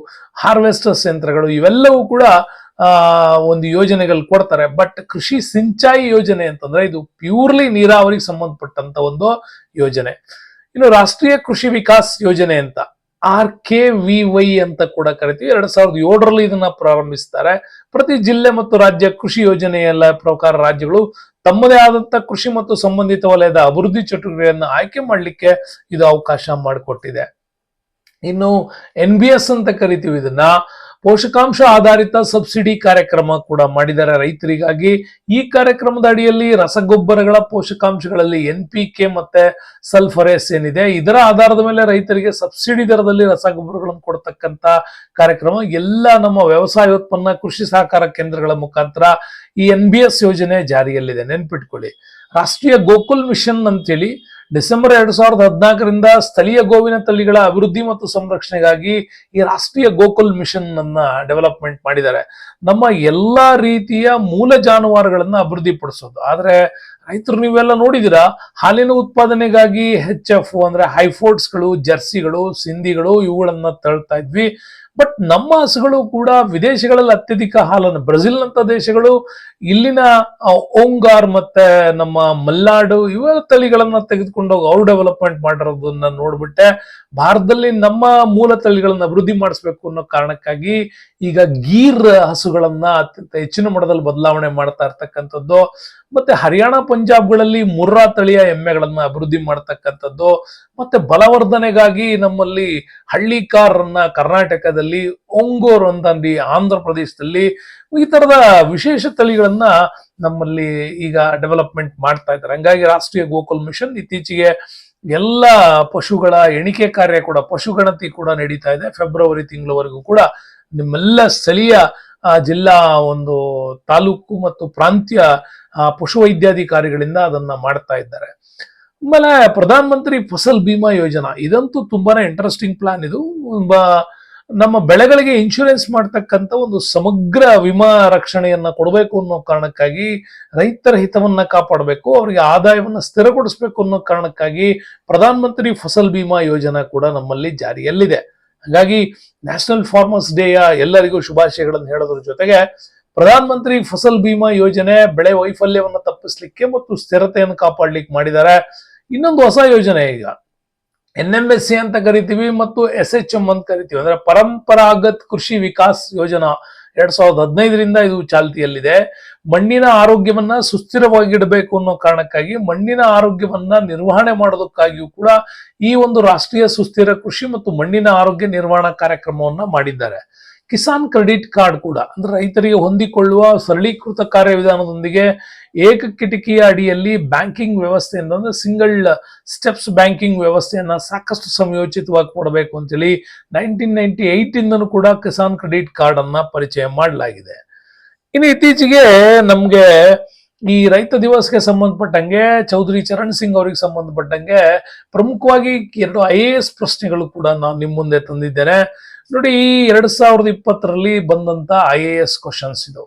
ಹಾರ್ವೆಸ್ಟರ್ಸ್ ಯಂತ್ರಗಳು ಇವೆಲ್ಲವೂ ಕೂಡ ಒಂದು ಯೋಜನೆಗಳು ಕೊಡ್ತಾರೆ. ಬಟ್ ಕೃಷಿ ಸಿಂಚಾಯಿ ಯೋಜನೆ ಅಂತಂದ್ರೆ ಇದು ಪ್ಯೂರ್ಲಿ ನೀರಾವರಿಗೆ ಸಂಬಂಧಪಟ್ಟಂತ ಒಂದು ಯೋಜನೆ. ಇನ್ನು ರಾಷ್ಟ್ರೀಯ ಕೃಷಿ ವಿಕಾಸ್ ಯೋಜನೆ ಅಂತ, ಆರ್ ಕೆ ವಿ ವೈ ಅಂತ ಕೂಡ ಕರಿತೀವಿ. ಎರಡ್ ಸಾವಿರದ ಏಳರಲ್ಲಿ ಇದನ್ನ ಪ್ರಾರಂಭಿಸ್ತಾರೆ. ಪ್ರತಿ ಜಿಲ್ಲೆ ಮತ್ತು ರಾಜ್ಯ ಕೃಷಿ ಯೋಜನೆಯ ಪ್ರಕಾರ ರಾಜ್ಯಗಳು ತಮ್ಮದೇ ಆದಂತ ಕೃಷಿ ಮತ್ತು ಸಂಬಂಧಿತ ವಲಯದ ಅಭಿವೃದ್ಧಿ ಚಟುವಟಿಕೆಗಳನ್ನು ಆಯ್ಕೆ ಮಾಡಲಿಕ್ಕೆ ಇದು ಅವಕಾಶ ಮಾಡಿಕೊಟ್ಟಿದೆ. ಇನ್ನು ಎನ್ ಬಿ ಎಸ್ ಅಂತ ಕರಿತೀವಿ ಇದನ್ನ. ಪೋಷಕಾಂಶ ಆಧಾರಿತ ಸಬ್ಸಿಡಿ ಕಾರ್ಯಕ್ರಮ ಕೂಡ ಮಾಡಿದ್ದಾರೆ. ರೈತರಿಗಾಗಿ ಈ ಕಾರ್ಯಕ್ರಮದ ಅಡಿಯಲ್ಲಿ ರಸಗೊಬ್ಬರಗಳ ಪೋಷಕಾಂಶಗಳಲ್ಲಿ ಎನ್ ಪಿ ಕೆ ಮತ್ತೆ ಸಲ್ಫರೇಸ್ ಏನಿದೆ, ಇದರ ಆಧಾರದ ಮೇಲೆ ರೈತರಿಗೆ ಸಬ್ಸಿಡಿ ದರದಲ್ಲಿ ರಸಗೊಬ್ಬರಗಳನ್ನು ಕೊಡ್ತಕ್ಕಂತ ಕಾರ್ಯಕ್ರಮ, ಎಲ್ಲ ನಮ್ಮ ವ್ಯವಸಾಯೋತ್ಪನ್ನ ಕೃಷಿ ಸಹಕಾರ ಕೇಂದ್ರಗಳ ಮುಖಾಂತರ ಈ ಎನ್ ಬಿ ಎಸ್ ಯೋಜನೆ ಜಾರಿಯಲ್ಲಿದೆ. ನೆನ್ಪಿಟ್ಕೊಳ್ಳಿ. ರಾಷ್ಟ್ರೀಯ ಗೋಕುಲ್ ಮಿಷನ್ ಅಂತೇಳಿ ಡಿಸೆಂಬರ್ ಎರಡು ಸಾವಿರದ ಹದಿನಾಲ್ಕರಿಂದ ಸ್ಥಳೀಯ ಗೋವಿನ ತಳಿಗಳ ಅಭಿವೃದ್ಧಿ ಮತ್ತು ಸಂರಕ್ಷಣೆಗಾಗಿ ಈ ರಾಷ್ಟ್ರೀಯ ಗೋಕುಲ್ ಮಿಷನ್ ಅನ್ನ ಡೆವಲಪ್ಮೆಂಟ್ ಮಾಡಿದ್ದಾರೆ. ನಮ್ಮ ಎಲ್ಲಾ ರೀತಿಯ ಮೂಲ ಜಾನುವಾರುಗಳನ್ನ ಅಭಿವೃದ್ಧಿಪಡಿಸೋದು. ಆದ್ರೆ ರೈತರು ನೀವೆಲ್ಲ ನೋಡಿದಿರಾ ಹಾಲಿನ ಉತ್ಪಾದನೆಗಾಗಿ ಹೆಚ್ ಎಫ್ ಅಂದ್ರೆ ಹೈಫೋರ್ಟ್ಸ್ಗಳು, ಜರ್ಸಿಗಳು, ಸಿಂಧಿಗಳು ಇವುಗಳನ್ನ ತಳ್ತಾ ಇದ್ವಿ. ಬಟ್ ನಮ್ಮ ಹಸುಗಳು ಕೂಡ ವಿದೇಶಗಳಲ್ಲಿ ಅತ್ಯಧಿಕ ಹಾಲನ್ನು ಬ್ರೆಜಿಲ್ನಂತ ದೇಶಗಳು ಇಲ್ಲಿನ ಓಂಗಾರ್ ಮತ್ತೆ ನಮ್ಮ ಮಲ್ನಾಡು ಇವ ತಳಿಗಳನ್ನ ತೆಗೆದುಕೊಂಡು ಅವ್ರು ಡೆವಲಪ್ಮೆಂಟ್ ಮಾಡಿರೋದನ್ನ ನೋಡ್ಬಿಟ್ಟೆ. ಭಾರತದಲ್ಲಿ ನಮ್ಮ ಮೂಲ ತಳಿಗಳನ್ನ ಅಭಿವೃದ್ಧಿ ಮಾಡಿಸ್ಬೇಕು ಅನ್ನೋ ಕಾರಣಕ್ಕಾಗಿ ಈಗ ಗೀರ್ ಹಸುಗಳನ್ನ ಅತ್ಯಂತ ಹೆಚ್ಚಿನ ಮಟ್ಟದಲ್ಲಿ ಬದಲಾವಣೆ ಮಾಡ್ತಾ ಇರ್ತಕ್ಕಂಥದ್ದು, ಮತ್ತೆ ಹರಿಯಾಣ ಪಂಜಾಬ್ಗಳಲ್ಲಿ ಮುರ್ರಾ ತಳಿಯ ಎಮ್ಮೆಗಳನ್ನ ಅಭಿವೃದ್ಧಿ ಮಾಡ್ತಕ್ಕಂಥದ್ದು, ಮತ್ತೆ ಬಲವರ್ಧನೆಗಾಗಿ ನಮ್ಮಲ್ಲಿ ಹಳ್ಳಿಕಾರನ್ನ ಕರ್ನಾಟಕದಲ್ಲಿ, ಒಂಗೋರ್ ಅಂತ ಆಂಧ್ರ ಪ್ರದೇಶದಲ್ಲಿ ಈ ತರದ ವಿಶೇಷ ತಳಿಗಳನ್ನ ನಮ್ಮಲ್ಲಿ ಈಗ ಡೆವಲಪ್ಮೆಂಟ್ ಮಾಡ್ತಾ ಇದ್ದಾರೆ. ಹಂಗಾಗಿ ರಾಷ್ಟ್ರೀಯ ಗೋಕುಲ್ ಮಿಷನ್ ಇತ್ತೀಚೆಗೆ ಎಲ್ಲ ಪಶುಗಳ ಎಣಿಕೆ ಕಾರ್ಯ ಕೂಡ ಪಶುಗಣತಿ ಕೂಡ ನಡೀತಾ ಇದೆ. ಫೆಬ್ರವರಿ ತಿಂಗಳವರೆಗೂ ಕೂಡ ನಿಮ್ಮೆಲ್ಲ ಸ್ಥಳೀಯ ಜಿಲ್ಲಾ ಒಂದು ತಾಲೂಕು ಮತ್ತು ಪ್ರಾಂತ್ಯ ಪಶುವೈದ್ಯಾಧಿಕಾರಿಗಳಿಂದ ಅದನ್ನ ಮಾಡ್ತಾ ಇದ್ದಾರೆ. ಆಮೇಲೆ ಪ್ರಧಾನ ಮಂತ್ರಿ ಫಸಲ್ ಭೀಮಾ ಯೋಜನಾ. ಇದಂತೂ ತುಂಬಾನೇ ಇಂಟ್ರೆಸ್ಟಿಂಗ್ ಪ್ಲಾನ್ ಇದು ನಮ್ಮ ಬೆಳೆಗಳಿಗೆ ಇನ್ಶೂರೆನ್ಸ್ ಮಾಡ್ತಕ್ಕಂಥ ಒಂದು ಸಮಗ್ರ ವಿಮಾ ರಕ್ಷಣೆಯನ್ನ ಕೊಡಬೇಕು ಅನ್ನೋ ಕಾರಣಕ್ಕಾಗಿ ರೈತರ ಹಿತವನ್ನ ಕಾಪಾಡಬೇಕು, ಅವರಿಗೆ ಆದಾಯವನ್ನ ಸ್ಥಿರಗೊಳಿಸಬೇಕು ಅನ್ನೋ ಕಾರಣಕ್ಕಾಗಿ ಪ್ರಧಾನ ಮಂತ್ರಿ ಫಸಲ್ ಬಿಮಾ ಯೋಜನಾ ಕೂಡ ನಮ್ಮಲ್ಲಿ ಜಾರಿಯಲ್ಲಿದೆ. ಹಾಗಾಗಿ ನ್ಯಾಷನಲ್ ಫಾರ್ಮರ್ಸ್ ಡೇಯ ಎಲ್ಲರಿಗೂ ಶುಭಾಶಯಗಳನ್ನು ಹೇಳೋದ್ರ ಜೊತೆಗೆ ಪ್ರಧಾನ ಮಂತ್ರಿ ಫಸಲ್ ಬಿಮಾ ಯೋಜನೆ ಬೆಳೆ ವೈಫಲ್ಯವನ್ನು ತಪ್ಪಿಸ್ಲಿಕ್ಕೆ ಮತ್ತು ಸ್ಥಿರತೆಯನ್ನು ಕಾಪಾಡ್ಲಿಕ್ಕೆ ಮಾಡಿದ್ದಾರೆ. ಇನ್ನೊಂದು ಹೊಸ ಯೋಜನೆ ಈಗ. ಎನ್ ಎಂ ಎಸ್ ಸಿ ಅಂತ ಕರಿತೀವಿ ಮತ್ತು ಎಸ್ ಎಚ್ ಎಂ ಅಂತ ಕರಿತೀವಿ. ಅಂದ್ರೆ ಪರಂಪರಾಗತ್ ಕೃಷಿ ವಿಕಾಸ್ ಯೋಜನಾ ಎರಡ್ ಸಾವಿರದ ಹದಿನೈದರಿಂದ ಇದು ಚಾಲ್ತಿಯಲ್ಲಿದೆ. ಮಣ್ಣಿನ ಆರೋಗ್ಯವನ್ನ ಸುಸ್ಥಿರವಾಗಿಡಬೇಕು ಅನ್ನೋ ಕಾರಣಕ್ಕಾಗಿ ಮಣ್ಣಿನ ಆರೋಗ್ಯವನ್ನ ನಿರ್ವಹಣೆ ಮಾಡೋದಕ್ಕಾಗಿಯೂ ಕೂಡ ಈ ಒಂದು ರಾಷ್ಟ್ರೀಯ ಸುಸ್ಥಿರ ಕೃಷಿ ಮತ್ತು ಮಣ್ಣಿನ ಆರೋಗ್ಯ ನಿರ್ವಹಣಾ ಕಾರ್ಯಕ್ರಮವನ್ನ ಮಾಡಿದ್ದಾರೆ. ಕಿಸಾನ್ ಕ್ರೆಡಿಟ್ ಕಾರ್ಡ್ ಕೂಡ, ಅಂದ್ರೆ ರೈತರಿಗೆ ಹೊಂದಿಕೊಳ್ಳುವ ಸರಳೀಕೃತ ಕಾರ್ಯವಿಧಾನದೊಂದಿಗೆ ಏಕ ಕಿಟಕಿಯ ಅಡಿಯಲ್ಲಿ ಬ್ಯಾಂಕಿಂಗ್ ವ್ಯವಸ್ಥೆಯಿಂದ ಅಂದ್ರೆ ಸಿಂಗಲ್ ಸ್ಟೆಪ್ಸ್ ಬ್ಯಾಂಕಿಂಗ್ ವ್ಯವಸ್ಥೆಯನ್ನ ಸಾಕಷ್ಟು ಸಮಯೋಚಿತವಾಗಿ ಕೊಡಬೇಕು ಅಂತೇಳಿ ನೈನ್ಟೀನ್ ನೈನ್ಟಿ ಕೂಡ ಕಿಸಾನ್ ಕ್ರೆಡಿಟ್ ಕಾರ್ಡ್ ಅನ್ನ ಪರಿಚಯ ಮಾಡಲಾಗಿದೆ. ಇನ್ನು ಇತ್ತೀಚೆಗೆ ನಮ್ಗೆ ಈ ರೈತ ದಿವಸ್ಗೆ ಸಂಬಂಧಪಟ್ಟಂಗೆ, ಚೌಧರಿ ಚರಣ್ ಸಿಂಗ್ ಅವರಿಗೆ ಸಂಬಂಧಪಟ್ಟಂಗೆ ಪ್ರಮುಖವಾಗಿ ಎರಡು ಐ ಎ ಎಸ್ ಪ್ರಶ್ನೆಗಳು ಕೂಡ ನಾನು ನಿಮ್ಮ ಮುಂದೆ ತಂದಿದ್ದೇನೆ. ನೋಡಿ, ಈ ಎರಡ್ ಸಾವಿರದ ಇಪ್ಪತ್ತರಲ್ಲಿ ಬಂದಂತ ಐ ಎ ಎಸ್ ಕ್ವಶನ್ಸ್ ಇದು.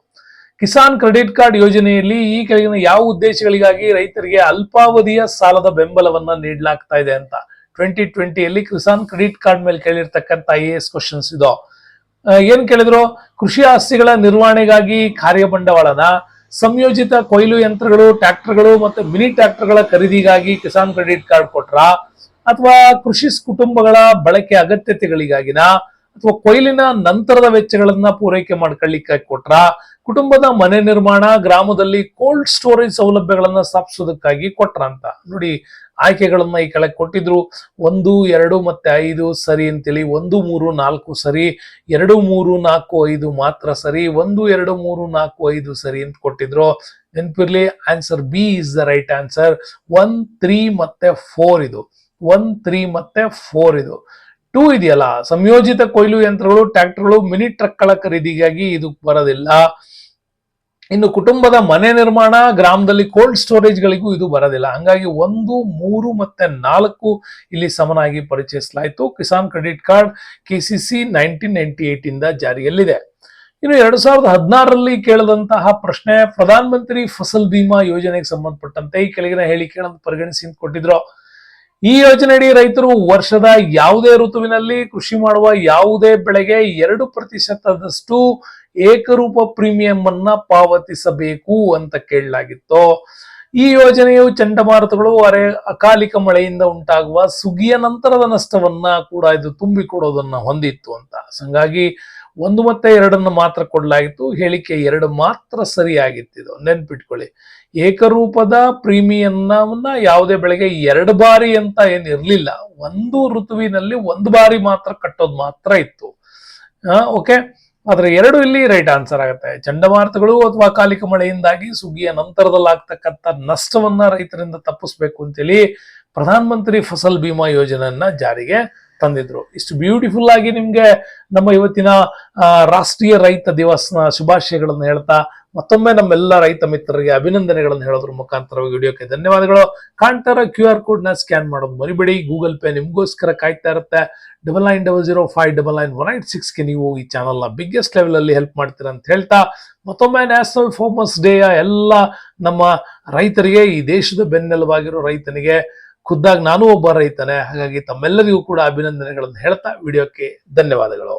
ಕಿಸಾನ್ ಕ್ರೆಡಿಟ್ ಕಾರ್ಡ್ ಯೋಜನೆಯಲ್ಲಿ ಈ ಕೆಳಗಿನ ಯಾವ ಉದ್ದೇಶಗಳಿಗಾಗಿ ರೈತರಿಗೆ ಅಲ್ಪಾವಧಿಯ ಸಾಲದ ಬೆಂಬಲವನ್ನ ನೀಡಲಾಗ್ತಾ ಇದೆ ಅಂತ. ಟ್ವೆಂಟಿ ಟ್ವೆಂಟಿಯಲ್ಲಿ ಕಿಸಾನ್ ಕ್ರೆಡಿಟ್ ಕಾರ್ಡ್ ಮೇಲೆ ಕೇಳಿರ್ತಕ್ಕಂಥ ಐ ಎಸ್ ಕ್ವಶನ್ಸ್ ಇದು. ಏನ್ ಕೇಳಿದ್ರು? ಕೃಷಿ ಆಸ್ತಿಗಳ ನಿರ್ವಹಣೆಗಾಗಿ ಕಾರ್ಯಬಂಡವಾಳನ ಸಂಯೋಜಿತ ಕೊಯ್ಲು ಯಂತ್ರಗಳು, ಟ್ರ್ಯಾಕ್ಟರ್ಗಳು ಮತ್ತೆ ಮಿನಿ ಟ್ರ್ಯಾಕ್ಟರ್ಗಳ ಖರೀದಿಗಾಗಿ ಕಿಸಾನ್ ಕ್ರೆಡಿಟ್ ಕಾರ್ಡ್ ಕೊಟ್ರ? ಅಥವಾ ಕೃಷಿ ಕುಟುಂಬಗಳ ಬಳಕೆ ಅಗತ್ಯತೆಗಳಿಗಾಗಿನ? ಅಥವಾ ಕೊಯ್ಲಿನ ನಂತರದ ವೆಚ್ಚಗಳನ್ನ ಪೂರೈಕೆ ಮಾಡ್ಕೊಳ್ಳಿಕ್ಕೆ ಕೊಟ್ರ, ಕುಟುಂಬದ ಮನೆ ನಿರ್ಮಾಣ, ಗ್ರಾಮದಲ್ಲಿ ಕೋಲ್ಡ್ ಸ್ಟೋರೇಜ್ ಸೌಲಭ್ಯಗಳನ್ನ ಸ್ಥಾಪಿಸೋದಕ್ಕಾಗಿ ಕೊಟ್ರ ಅಂತ. ನೋಡಿ, ಆಯ್ಕೆಗಳನ್ನ ಈ ಕೆಳಗೆ ಕೊಟ್ಟಿದ್ರು. ಒಂದು, ಎರಡು ಮತ್ತೆ ಐದು ಸರಿ ಅಂತೇಳಿ, ಒಂದು, ಮೂರು, ನಾಲ್ಕು ಸರಿ, ಎರಡು, ಮೂರು, ನಾಲ್ಕು, ಐದು ಮಾತ್ರ ಸರಿ, ಒಂದು, ಎರಡು, ಮೂರು, ನಾಲ್ಕು, ಐದು ಸರಿ ಅಂತ ಕೊಟ್ಟಿದ್ರು. ನೆನಪಿರ್ಲಿ answer B is the right answer one three ಮತ್ತೆ ಫೋರ್ ಇದು. ಒನ್ ತ್ರೀ ಮತ್ತೆ ಫೋರ್ ಇದು. ಟೂ ಇದೆಯಲ್ಲ, ಸಂಯೋಜಿತ ಕೊಯ್ಲು ಯಂತ್ರಗಳು, ಟ್ರ್ಯಾಕ್ಟರ್ಗಳು, ಮಿನಿ ಟ್ರಕ್ಗಳ ಖರೀದಿಗಾಗಿ ಇದು ಬರೋದಿಲ್ಲ. ಇನ್ನು ಕುಟುಂಬದ ಮನೆ ನಿರ್ಮಾಣ, ಗ್ರಾಮದಲ್ಲಿ ಕೋಲ್ಡ್ ಸ್ಟೋರೇಜ್ಗಳಿಗೂ ಇದು ಬರೋದಿಲ್ಲ. ಹಂಗಾಗಿ ಒಂದು, ಮೂರು ಮತ್ತೆ ನಾಲ್ಕು ಇಲ್ಲಿ ಸಮನಾಗಿ ಪರಿಚಯಿಸಲಾಯಿತು. Kisan credit card KCC nineteen ninety eight ಇಂದ ಜಾರಿಯಲ್ಲಿದೆ. ಇನ್ನು ಎರಡು ಸಾವಿರದ ಹದಿನಾರರಲ್ಲಿ ಕೇಳಿದಂತಹ ಪ್ರಶ್ನೆ ಪ್ರಧಾನ ಮಂತ್ರಿ ಫಸಲ್ ಬಿಮಾ ಯೋಜನೆಗೆ ಸಂಬಂಧಪಟ್ಟಂತೆ ಈ ಕೆಳಗಿನ ಹೇಳಿಕೆಗಳನ್ನು ಪರಿಗಣಿಸಿ ಕೊಟ್ಟಿದ್ರು. ಈ ಯೋಜನೆಯಡಿ ರೈತರು ವರ್ಷದ ಯಾವುದೇ ಋತುವಿನಲ್ಲಿ ಕೃಷಿ ಮಾಡುವ ಯಾವುದೇ ಬೆಳೆಗೆ ಎರಡು ಪ್ರತಿಶತದಷ್ಟು ಏಕರೂಪ ಪ್ರೀಮಿಯಂ ಅನ್ನ ಪಾವತಿಸಬೇಕು ಅಂತ ಕೇಳಲಾಗಿತ್ತು. ಈ ಯೋಜನೆಯು ಚಂಡಮಾರುತಗಳು ಅರೆ ಅಕಾಲಿಕ ಮಳೆಯಿಂದ ಉಂಟಾಗುವ ಸುಗ್ಗಿಯ ನಂತರದ ನಷ್ಟವನ್ನ ಕೂಡ ಇದು ತುಂಬಿಕೊಡೋದನ್ನ ಹೊಂದಿತ್ತು ಅಂತ. ಹಂಗಾಗಿ ಒಂದು ಮತ್ತೆ ಎರಡನ್ನು ಮಾತ್ರ ಕೊಡಲಾಗಿತ್ತು. ಹೇಳಿಕೆ ಎರಡು ಮಾತ್ರ ಸರಿಯಾಗಿತ್ತು. ಇದು ನೆನ್ಪಿಟ್ಕೊಳ್ಳಿ. ಏಕರೂಪದ ಪ್ರೀಮಿಯನ್ನ ಯಾವುದೇ ಬೆಳೆಗೆ ಎರಡು ಬಾರಿ ಅಂತ ಏನ್ ಇರ್ಲಿಲ್ಲ. ಒಂದು ಋತುವಿನಲ್ಲಿ ಒಂದು ಬಾರಿ ಮಾತ್ರ ಕಟ್ಟೋದು ಮಾತ್ರ ಇತ್ತು. ಓಕೆ ಆದ್ರೆ ಎರಡು ಇಲ್ಲಿ ರೈಟ್ ಆನ್ಸರ್ ಆಗುತ್ತೆ. ಚಂಡಮಾರುತಗಳು ಅಥವಾ ಅಕಾಲಿಕ ಮಳೆಯಿಂದಾಗಿ ಸುಗ್ಗಿಯ ನಂತರದಲ್ಲಿ ಆಗ್ತಕ್ಕಂಥ ನಷ್ಟವನ್ನ ರೈತರಿಂದ ತಪ್ಪಿಸ್ಬೇಕು ಅಂತೇಳಿ ಪ್ರಧಾನ ಮಂತ್ರಿ ಫಸಲ್ ಬಿಮಾ ಯೋಜನೆಯನ್ನ ಜಾರಿಗೆ ತಂದಿದ್ರು. ಇಷ್ಟು ಬ್ಯೂಟಿಫುಲ್ ಆಗಿ ನಿಮ್ಗೆ ನಮ್ಮ ಇವತ್ತಿನ ರಾಷ್ಟ್ರೀಯ ರೈತ ದಿವಸ್ನ ಶುಭಾಶಯಗಳನ್ನು ಹೇಳ್ತಾ ಮತ್ತೊಮ್ಮೆ ನಮ್ಮೆಲ್ಲ ರೈತ ಮಿತ್ರರಿಗೆ ಅಭಿನಂದನೆಗಳನ್ನು ಹೇಳೋದ್ರ ಮುಖಾಂತರವಾಗಿ ವಿಡಿಯೋಕ್ಕೆ ಧನ್ಯವಾದಗಳು. ಕಾಣ್ತಾರ ಕ್ಯೂ ಆರ್ ಕೋಡ್ ಸ್ಕ್ಯಾನ್ ಮಾಡೋದು ಮರಿಬೇಡಿ. ಗೂಗಲ್ ಪೇ ನಿಮಗೋಸ್ಕರ ಕಾಯ್ತಾ ಇರುತ್ತೆ. Double nine double zero five double nine one eight ಸಿಕ್ಸ್ಗೆ ನೀವು ಈ ಚಾನಲ್ನ ಬಿಗ್ಗೆಸ್ಟ್ ಲೆವೆಲ್ ಅಲ್ಲಿ ಹೆಲ್ಪ್ ಮಾಡ್ತೀರಾ ಅಂತ ಹೇಳ್ತಾ, ಮತ್ತೊಮ್ಮೆ ನ್ಯಾಷನಲ್ ಫಾರ್ಮರ್ಸ್ ಡೇಯ ಎಲ್ಲ ನಮ್ಮ ರೈತರಿಗೆ, ಈ ದೇಶದ ಬೆನ್ನೆಲುಬಾಗಿರೋ ರೈತನಿಗೆ ಖುದ್ದಾಗಿ ನಾನು ಒಬ್ಬ ರೈತನೇ. ಹಾಗಾಗಿ ತಮ್ಮೆಲ್ಲರಿಗೂ ಕೂಡ ಅಭಿನಂದನೆಗಳನ್ನು ಹೇಳ್ತಾ, ವಿಡಿಯೋಕ್ಕೆ ಧನ್ಯವಾದಗಳು.